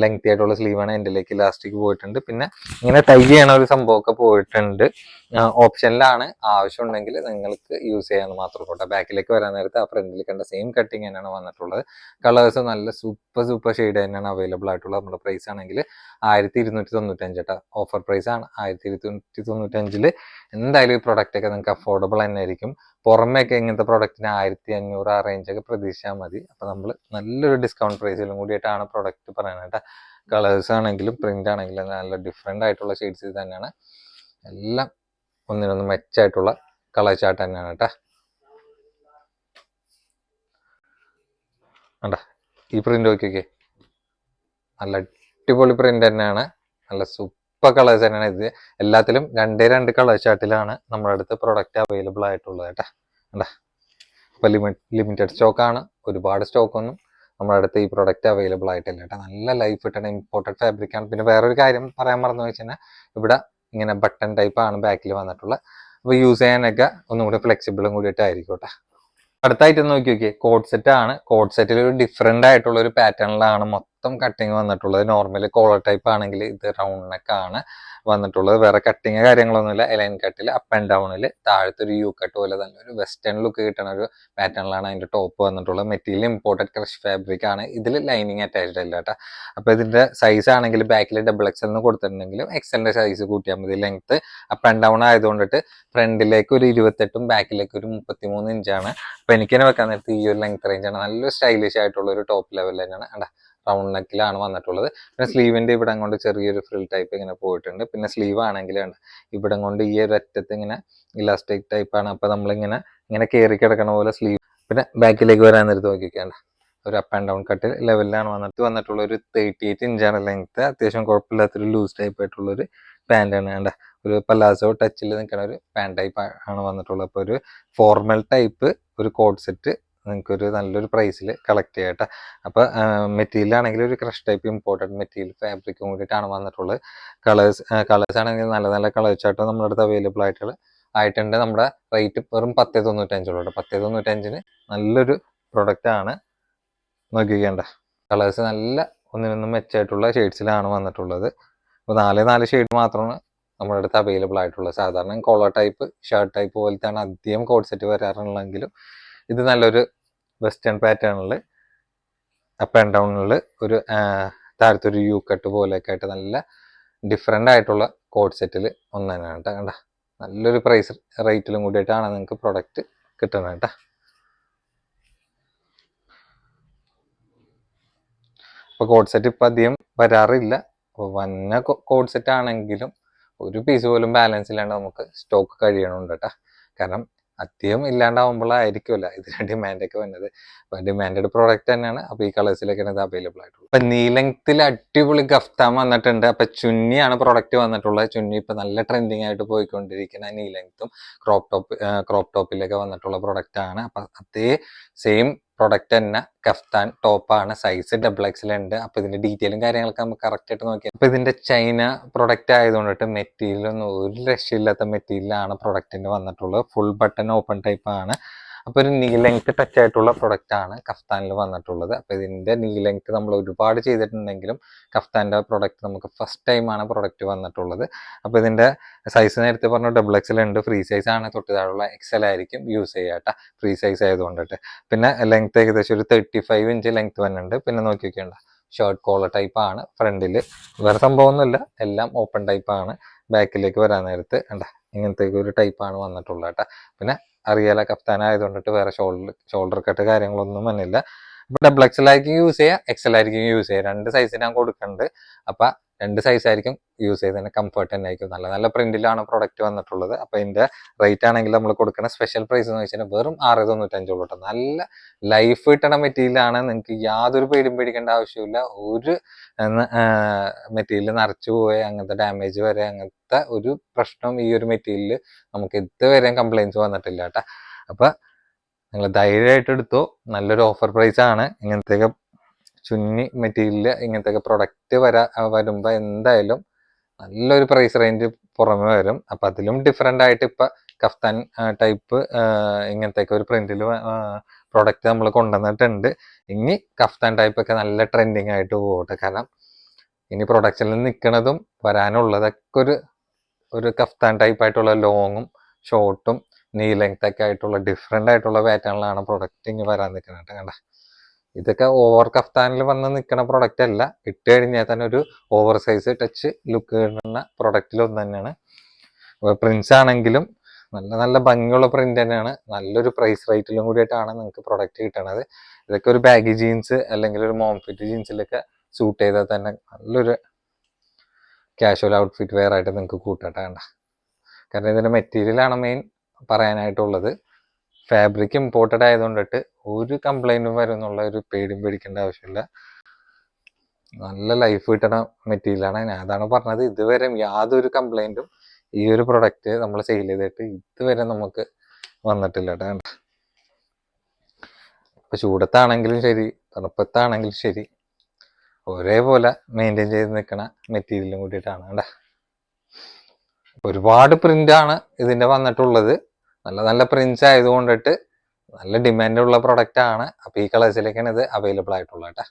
[SPEAKER 1] ലെങ്തി ആയിട്ടുള്ള സ്ലീവാണ് എന്റെ ലേക്ക് ഇലാസ്റ്റിക് പോയിട്ടുണ്ട്. പിന്നെ ഇങ്ങനെ ടൈ ചെയ്യണ ഒരു സംഭവമൊക്കെ പോയിട്ടുണ്ട്. ഓപ്ഷനിലാണ് ആവശ്യമുണ്ടെങ്കിൽ നിങ്ങൾക്ക് യൂസ് ചെയ്യാമെന്ന് മാത്രം കേട്ടോ ബാക്കിലേക്ക് വരാൻ നേരത്തെ ആ ഫ്രണ്ടിൽ കണ്ട സെയിം കട്ടിങ് തന്നെയാണ് വന്നിട്ടുള്ളത്. കളേഴ്സ് നല്ല സൂപ്പർ സൂപ്പർ ഷെയ്ഡ് തന്നെയാണ് അവൈലബിൾ ആയിട്ടുള്ളത്. നമ്മുടെ പ്രൈസ് ആണെങ്കിൽ ആയിരത്തി ഇരുന്നൂറ്റി തൊണ്ണൂറ്റഞ്ച് കേട്ടോ ഓഫർ പ്രൈസ് ആണ് ആയിരത്തി ഇരുന്നൂറ്റി തൊണ്ണൂറ്റഞ്ചിൽ എന്തായാലും ഈ പ്രൊഡക്റ്റ് ഒക്കെ നിങ്ങൾക്ക് അഫോർഡബിൾ തന്നെ ആയിരിക്കും. പുറമേയൊക്കെ ഇങ്ങനത്തെ പ്രൊഡക്റ്റിന് ആയിരത്തി അഞ്ഞൂറ് ആ റേഞ്ചൊക്കെ പ്രതീക്ഷിച്ചാൽ മതി. അപ്പോൾ നമ്മൾ നല്ലൊരു ഡിസ്കൗണ്ട് പ്രൈസിലും കൂടിയിട്ടാണ് പ്രൊഡക്റ്റ് പറയുന്നത് കേട്ടോ കളേഴ്സ് ആണെങ്കിലും പ്രിന്റ് ആണെങ്കിലും നല്ല ഡിഫറെന്റ് ആയിട്ടുള്ള ഷെയ്ഡ്സ് തന്നെയാണ്. എല്ലാം ഒന്നിനൊന്ന് മെച്ചായിട്ടുള്ള കളർ ചാർട്ട് തന്നെയാണ് കേട്ടോ. കണ്ട? ഈ പ്രിന്റ് നോക്കിയൊക്കെ നല്ല അടിപൊളി പ്രിന്റ് തന്നെയാണ്. നല്ല സൂപ്പർ കളേഴ്സ് തന്നെയാണ് ഇത്. എല്ലാത്തിലും രണ്ടേ രണ്ട് കളർ ചാർട്ടിലാണ് നമ്മുടെ അടുത്ത് പ്രൊഡക്റ്റ് അവൈലബിൾ ആയിട്ടുള്ളത് കേട്ടോ. കണ്ട? ഇപ്പൊ ലിമിറ്റ് ലിമിറ്റഡ് സ്റ്റോക്ക് ആണ്. ഒരുപാട് സ്റ്റോക്ക് ഒന്നും നമ്മുടെ അടുത്ത് ഈ പ്രൊഡക്റ്റ് അവൈലബിൾ ആയിട്ടില്ല കേട്ടോ. നല്ല ലൈഫ് കിട്ടുന്ന ഇമ്പോർട്ടഡ് ഫാബ്രിക് ആണ്. പിന്നെ വേറൊരു കാര്യം പറയാൻ മറന്നു വെച്ചാൽ ഇവിടെ ഇങ്ങനെ ബട്ടൺ ടൈപ്പ് ആണ് ബാക്കിൽ വന്നിട്ടുള്ളത് അപ്പോൾ യൂസ് ചെയ്യാനൊക്കെ ഒന്നും കൂടി ഫ്ലെക്സിബിളും കൂടിയിട്ടായിരിക്കും കേട്ടോ അടുത്തായിട്ട് നോക്കി നോക്കിയേ. കോഡ് സെറ്റ് ആണ്. കോഡ് സെറ്റിൽ ഒരു ഡിഫറെന്റ് ആയിട്ടുള്ള ഒരു പാറ്റേണിലാണ് മൊത്തം മൊത്തം കട്ടിങ് വന്നിട്ടുള്ളത് നോർമൽ കോളർ ടൈപ്പ് ആണെങ്കിൽ ഇത് റൗണ്ട് നെക്കാണ് വന്നിട്ടുള്ളത്. വേറെ കട്ടിങ് കാര്യങ്ങളൊന്നുമില്ല. എലൈൻ കട്ടിൽ അപ്പ് ആൻഡ് ഡൗണിൽ താഴത്തെ ഒരു യു കട്ട് പോലെ തന്നെ ഒരു വെസ്റ്റേൺ ലുക്ക് കിട്ടുന്ന ഒരു പാറ്റേണിലാണ് അതിന്റെ ടോപ്പ് വന്നിട്ടുള്ളത്. മെറ്റീരിയൽ ഇമ്പോർട്ടഡ് ക്രഷ് ഫാബ്രിക് ആണ്. ഇതിൽ ലൈനിങ് അറ്റാച്ച്ഡ് അല്ല കേട്ടോ. അപ്പോൾ ഇതിന്റെ സൈസ് ആണെങ്കിൽ ബാക്കിൽ ഡബിൾ എക്സൽ എന്ന് കൊടുത്തിട്ടുണ്ടെങ്കിലും എക്സലിന്റെ സൈസ് കൂട്ടിയാൽ മതി. ലെങ്ത് അപ്പ് ആൻഡ് ഡൗൺ ആയതുകൊണ്ടിട്ട് ഫ്രണ്ടിലേക്ക് ഒരു ഇരുപത്തെട്ടും ബാക്കിലേക്ക് ഒരു മുപ്പത്തിമൂന്ന് ഇഞ്ചാണ്. അപ്പോൾ എനിക്ക് തന്നെ വെക്കാൻ നേരത്ത് ഈ ഒരു ലെങ്ത് റേഞ്ചാണ് നല്ലൊരു സ്റ്റൈലിഷ് ആയിട്ടുള്ള ഒരു ടോപ്പ് ലെവൽ തന്നെയാണ്. അണ്ട റൗണ്ട് നെക്കിലാണ് വന്നിട്ടുള്ളത്. പിന്നെ സ്ലീവിന്റെ ഇവിടെ കൊണ്ട് ചെറിയൊരു ഫ്രിൽ ടൈപ്പ് ഇങ്ങനെ പോയിട്ടുണ്ട്. പിന്നെ സ്ലീവ് ആണെങ്കിൽ ഇവിടെ കൊണ്ട് ഈ ഒരു അറ്റത്ത് ഇങ്ങനെ ഇലാസ്റ്റിക് ടൈപ്പാണ് ആണ്. അപ്പൊ നമ്മളിങ്ങനെ ഇങ്ങനെ കയറി കിടക്കണ പോലെ സ്ലീവ് പിന്നെ ബാക്കിലേക്ക് വരാൻ നേരത്ത് നോക്കിക്കേണ്ട. ഒരു അപ്പ് ആൻഡ് ഡൗൺ കട്ട് ലെവലിലാണ് വന്നിട്ട് വന്നിട്ടുള്ള ഒരു തേർട്ടി എയ്റ്റ് ഇഞ്ചാണ് ലെങ്ത് അത്യാവശ്യം കുഴപ്പമില്ലാത്തൊരു ലൂസ് ടൈപ്പ് ആയിട്ടുള്ള ഒരു പാന്റാണ് വേണ്ട ഒരു പലാസോ ടച്ചിൽ നിൽക്കുന്ന ഒരു പാന്റ് ടൈപ്പ് ആണ് വന്നിട്ടുള്ളത്. അപ്പോൾ ഒരു ഫോർമൽ ടൈപ്പ് ഒരു കോഡ് സെറ്റ് നിങ്ങൾക്ക് ഒരു നല്ലൊരു പ്രൈസിൽ കളക്ട് ചെയ്യാം കേട്ടോ. അപ്പോൾ മെറ്റീരിയൽ ആണെങ്കിൽ ഒരു ക്രഷ് ടൈപ്പ് ഇമ്പോർട്ടന്റ് മെറ്റീരിയൽ ഫാബ്രിക്കും കൂടിയിട്ടാണ് വന്നിട്ടുള്ളത്. കളേഴ്സ് കളേഴ്സ് ആണെങ്കിൽ നല്ല നല്ല കളേഴ്സ് ആയിട്ട് നമ്മുടെ അടുത്ത് അവൈലബിൾ ആയിട്ടുള്ള ആയിട്ടുണ്ട്. നമ്മുടെ റേറ്റ് വെറും പത്തേ തൊണ്ണൂറ്റഞ്ചുള്ളൂ പത്തേ തൊണ്ണൂറ്റഞ്ചിന് നല്ലൊരു പ്രൊഡക്റ്റാണ് നോക്കിക്കേണ്ട. കളേഴ്സ് നല്ല ഒന്നിനൊന്നും മെച്ചമായിട്ടുള്ള ഷെയ്ഡ്സിലാണ് വന്നിട്ടുള്ളത്. അപ്പോൾ നാല് നാല് ഷെയ്ഡ് മാത്രമാണ് നമ്മുടെ അടുത്ത് അവൈലബിൾ ആയിട്ടുള്ളത്. സാധാരണ കോളർ ടൈപ്പ് ഷർട്ട് ടൈപ്പ് പോലത്തെയാണ് അധികം കോഡ് സെറ്റ് വരാറുള്ളെങ്കിലും ഇത് നല്ലൊരു വെസ്റ്റേൺ പാറ്റേണിൽ അപ്പ് ആൻഡ് ഡൗണിൽ ഒരു താഴത്തൊരു യു കട്ട് പോലെയൊക്കെ ആയിട്ട് നല്ല ഡിഫറെന്റ് ആയിട്ടുള്ള കോഡ് സെറ്റിൽ ഒന്ന് തന്നെയാണ് കേട്ടോ നല്ലൊരു പ്രൈസ് റേറ്റിലും കൂടിയിട്ടാണ് നിങ്ങൾക്ക് പ്രൊഡക്റ്റ് കിട്ടുന്നത് കേട്ടോ അപ്പോൾ കോഡ് സെറ്റ് ഇപ്പം അധികം വരാറില്ല. അപ്പോൾ വന്ന കോഡ് സെറ്റ് ആണെങ്കിലും ഒരു പീസ് പോലും ബാലൻസ് ഇല്ലാണ്ട് നമുക്ക് സ്റ്റോക്ക് കഴിയണമുണ്ട് കേട്ടോ കാരണം അധികം ഇല്ലാണ്ടാവുമ്പോഴായിരിക്കുമല്ല ഇതിന് ഡിമാൻഡ് *laughs* ഒക്കെ വന്നത് അപ്പൊ ഡിമാൻഡഡ് പ്രോഡക്റ്റ് തന്നെയാണ്. അപ്പൊ ഈ കളേഴ്സിലൊക്കെയാണ് ഇത് അവൈലബിൾ ആയിട്ടുള്ളത്. അപ്പൊ നീലത്തിൽ അടിപൊളി ഗഫ്താൻ വന്നിട്ടുണ്ട്. അപ്പൊ ചുന്നിയാണ് പ്രോഡക്റ്റ് വന്നിട്ടുള്ളത്. ചുന്നി ഇപ്പൊ നല്ല ട്രെൻഡിങ് ആയിട്ട് പോയിക്കൊണ്ടിരിക്കുന്ന നീലങ്ത്തും ക്രോപ്പ് ടോപ്പ് ക്രോപ്പ് ടോപ്പിലൊക്കെ വന്നിട്ടുള്ള പ്രോഡക്റ്റ് ആണ്. അപ്പൊ അതേ സെയിം പ്രൊഡക്റ്റ് തന്നെ കഫ്താൻ ടോപ്പാണ് സൈസ് ഡബിൾ എക്സൽ ഉണ്ട്. അപ്പൊ ഇതിന്റെ ഡീറ്റെയിലും കാര്യങ്ങളൊക്കെ നമുക്ക് കറക്റ്റ് ആയിട്ട് നോക്കിയാൽ അപ്പൊ ഇതിന്റെ ചൈന പ്രൊഡക്റ്റ് ആയതുകൊണ്ടിട്ട് മെറ്റീരിയൽ ഒന്നും ഒരു രക്ഷയില്ലാത്ത മെറ്റീരിയലാണ് പ്രൊഡക്റ്റിന് വന്നിട്ടുള്ളത്. ഫുൾ ബട്ടൺ ഓപ്പൺ ടൈപ്പ് ആണ്. അപ്പൊ ഒരു നീ ലെങ്ത് ടച്ച് ആയിട്ടുള്ള പ്രൊഡക്റ്റ് ആണ് കഫ്താനിൽ വന്നിട്ടുള്ളത്. അപ്പൊ ഇതിന്റെ നീ ലെങ്ത് നമ്മൾ ഒരുപാട് ചെയ്തിട്ടുണ്ടെങ്കിലും കഫ്താന്റെ പ്രൊഡക്റ്റ് നമുക്ക് ഫസ്റ്റ് ടൈം ആണ് പ്രൊഡക്റ്റ് വന്നിട്ടുള്ളത്. അപ്പൊ ഇതിന്റെ സൈസ് നേരത്തെ പറഞ്ഞു ഡബിൾ എക്സൽ ഉണ്ട്. ഫ്രീ സൈസ് ആണ്. തൊട്ട് താഴെയുള്ള എക്സൽ ആയിരിക്കും യൂസ് ചെയ്യാട്ട ഫ്രീ സൈസ് ആയതുകൊണ്ടിട്ട് പിന്നെ ലെങ്ത് ഏകദേശം ഒരു തേർട്ടി ഫൈവ് ഇഞ്ച് ലെങ്ത് വന്നിട്ടുണ്ട് പിന്നെ നോക്കി വെക്കേണ്ട ഷർട്ട് കോളർ ടൈപ്പ് ആണ്. ഫ്രണ്ടിൽ വേറെ സംഭവമൊന്നുമില്ല. എല്ലാം ഓപ്പൺ ടൈപ്പ് ആണ്. ബാക്കിലേക്ക് വരാൻ നേരത്ത് കണ്ട ഇങ്ങനത്തെ ഒരു ടൈപ്പ് ആണ് വന്നിട്ടുള്ളത് കേട്ടോ പിന്നെ അറിയാല കഫ്താൻ ആയതുകൊണ്ടിട്ട് വേറെ ഷോൾഡർ ഷോൾഡർ കട്ട് കാര്യങ്ങളൊന്നും വന്നില്ല. അപ്പൊ ഡബിൾ എക്സൽ ആയിരിക്കും യൂസ് ചെയ്യുക എക്സൽ ആയിരിക്കും യൂസ് ചെയ്യുക. രണ്ട് സൈസ് ഞാൻ കൊടുക്കുന്നുണ്ട് അപ്പൊ രണ്ട് സൈസ് ആയിരിക്കും യൂസ് ചെയ്തതിന് കംഫർട്ട് തന്നെ ആയിരിക്കും നല്ല നല്ല പ്രിന്റിലാണ് പ്രൊഡക്റ്റ് വന്നിട്ടുള്ളത്. അപ്പൊ ഇതിന്റെ റേറ്റ് ആണെങ്കിൽ നമ്മൾ കൊടുക്കുന്ന സ്പെഷ്യൽ പ്രൈസ് എന്ന് വെച്ചാൽ വെറും ആറ് തൊണ്ണൂറ്റഞ്ചുള്ളൂ കേട്ടോ നല്ല ലൈഫ് കിട്ടണ മെറ്റീരിയലാണ് നിങ്ങൾക്ക് യാതൊരു പേടിയും പേടിക്കേണ്ട ആവശ്യമില്ല ഒരു മെറ്റീരിയൽ നിറച്ചു പോയ അങ്ങനത്തെ ഡാമേജ് വരെ അങ്ങനത്തെ ഒരു പ്രശ്നം ഈ ഒരു മെറ്റീരിയൽ നമുക്ക് ഇതുവരെയും കംപ്ലൈൻസ് വന്നിട്ടില്ല കേട്ടോ അപ്പൊ നിങ്ങൾ ധൈര്യമായിട്ട് എടുത്തോ. നല്ലൊരു ഓഫർ പ്രൈസ് ആണ്. ഇങ്ങനത്തെയൊക്കെ ചുന്നി മെറ്റീരിയൽ ഇങ്ങനത്തെയൊക്കെ പ്രൊഡക്റ്റ് വരാ വരുമ്പോൾ എന്തായാലും നല്ലൊരു പ്രൈസ് റേഞ്ച് പുറമെ വരും. അപ്പം അതിലും ഡിഫറെന്റ് ആയിട്ട് ഇപ്പം കഫ്താൻ ടൈപ്പ് ഇങ്ങനത്തെയൊക്കെ ഒരു പ്രിന്റിൽ പ്രൊഡക്റ്റ് നമ്മൾ കൊണ്ടുവന്നിട്ടുണ്ട്. ഇനി കഫ്താൻ ടൈപ്പ് ഒക്കെ നല്ല ട്രെൻഡിങ് ആയിട്ട് പോകട്ടെ കാരണം ഇനി പ്രൊഡക്ഷനിൽ നിൽക്കുന്നതും വരാനുള്ളതൊക്കെ ഒരു ഒരു കഫ്താൻ ടൈപ്പ് ആയിട്ടുള്ള ലോങ്ങും ഷോർട്ടും നീ ലെങ്ത് ഒക്കെ ആയിട്ടുള്ള ഡിഫറെന്റ് ആയിട്ടുള്ള പാറ്റേണിലാണ് പ്രൊഡക്റ്റ് ഇനി വരാൻ നിൽക്കുന്നത് കണ്ട ഇതൊക്കെ ഓവർ കഫ്താനിൽ വന്ന് നിൽക്കുന്ന പ്രൊഡക്റ്റ് അല്ല. ഇട്ട് കഴിഞ്ഞാൽ തന്നെ ഒരു ഓവർ സൈസ് ടച്ച് ലുക്ക് കിട്ടുന്ന പ്രൊഡക്റ്റിൽ ഒന്ന് തന്നെയാണ്. പ്രിൻസ് ആണെങ്കിലും നല്ല നല്ല ഭംഗിയുള്ള പ്രിന്റ് തന്നെയാണ്. നല്ലൊരു പ്രൈസ് റേറ്റിലും കൂടിയിട്ടാണ് നിങ്ങൾക്ക് പ്രൊഡക്റ്റ് കിട്ടണത്. ഇതൊക്കെ ഒരു ബാഗി ജീൻസ് അല്ലെങ്കിൽ ഒരു മോംഫിറ്റ് ജീൻസിലൊക്കെ സൂട്ട് ചെയ്താൽ തന്നെ നല്ലൊരു കാഷ്വൽ ഔട്ട്ഫിറ്റ് വെയർ ആയിട്ട് നിങ്ങൾക്ക് കൂട്ടട്ടെ കാരണം ഇതിന്റെ മെറ്റീരിയലാണ് മെയിൻ പറയാനായിട്ടുള്ളത്. ഫാബ്രിക് ഇമ്പോർട്ടഡ് ആയതുകൊണ്ടിട്ട് ഒരു കംപ്ലൈന്റും വരുന്നുള്ള ഒരു പേടിയും പേടിക്കേണ്ട ആവശ്യമില്ല. നല്ല ലൈഫ് കിട്ടണ മെറ്റീരിയലാണ് ഞാൻ അതാണ് പറഞ്ഞത്. ഇതുവരെ യാതൊരു കംപ്ലൈന്റും ഈ ഒരു പ്രൊഡക്റ്റ് നമ്മൾ സെയിൽ ചെയ്തിട്ട് ഇതുവരെ നമുക്ക് വന്നിട്ടില്ല കേട്ടോ. ഇപ്പൊ ചൂടത്താണെങ്കിലും ശരി തണുപ്പത്താണെങ്കിലും ശരി ഒരേപോലെ മെയിന്റെയിൻ ചെയ്ത് നിൽക്കണ മെറ്റീരിയലും കൂടിയിട്ടാണ് കണ്ട ഒരുപാട് ആണ് ഇതിന്റെ വന്നിട്ടുള്ളത്. നല്ല നല്ല പ്രിൻസ് ആയതുകൊണ്ടിട്ട് നല്ല ഡിമാൻഡുള്ള പ്രൊഡക്റ്റ് ആണ്. അപ്പൊ ഈ കളേഴ്സിലേക്കാണ് ഇത് അവൈലബിൾ ആയിട്ടുള്ളത് കേട്ടോ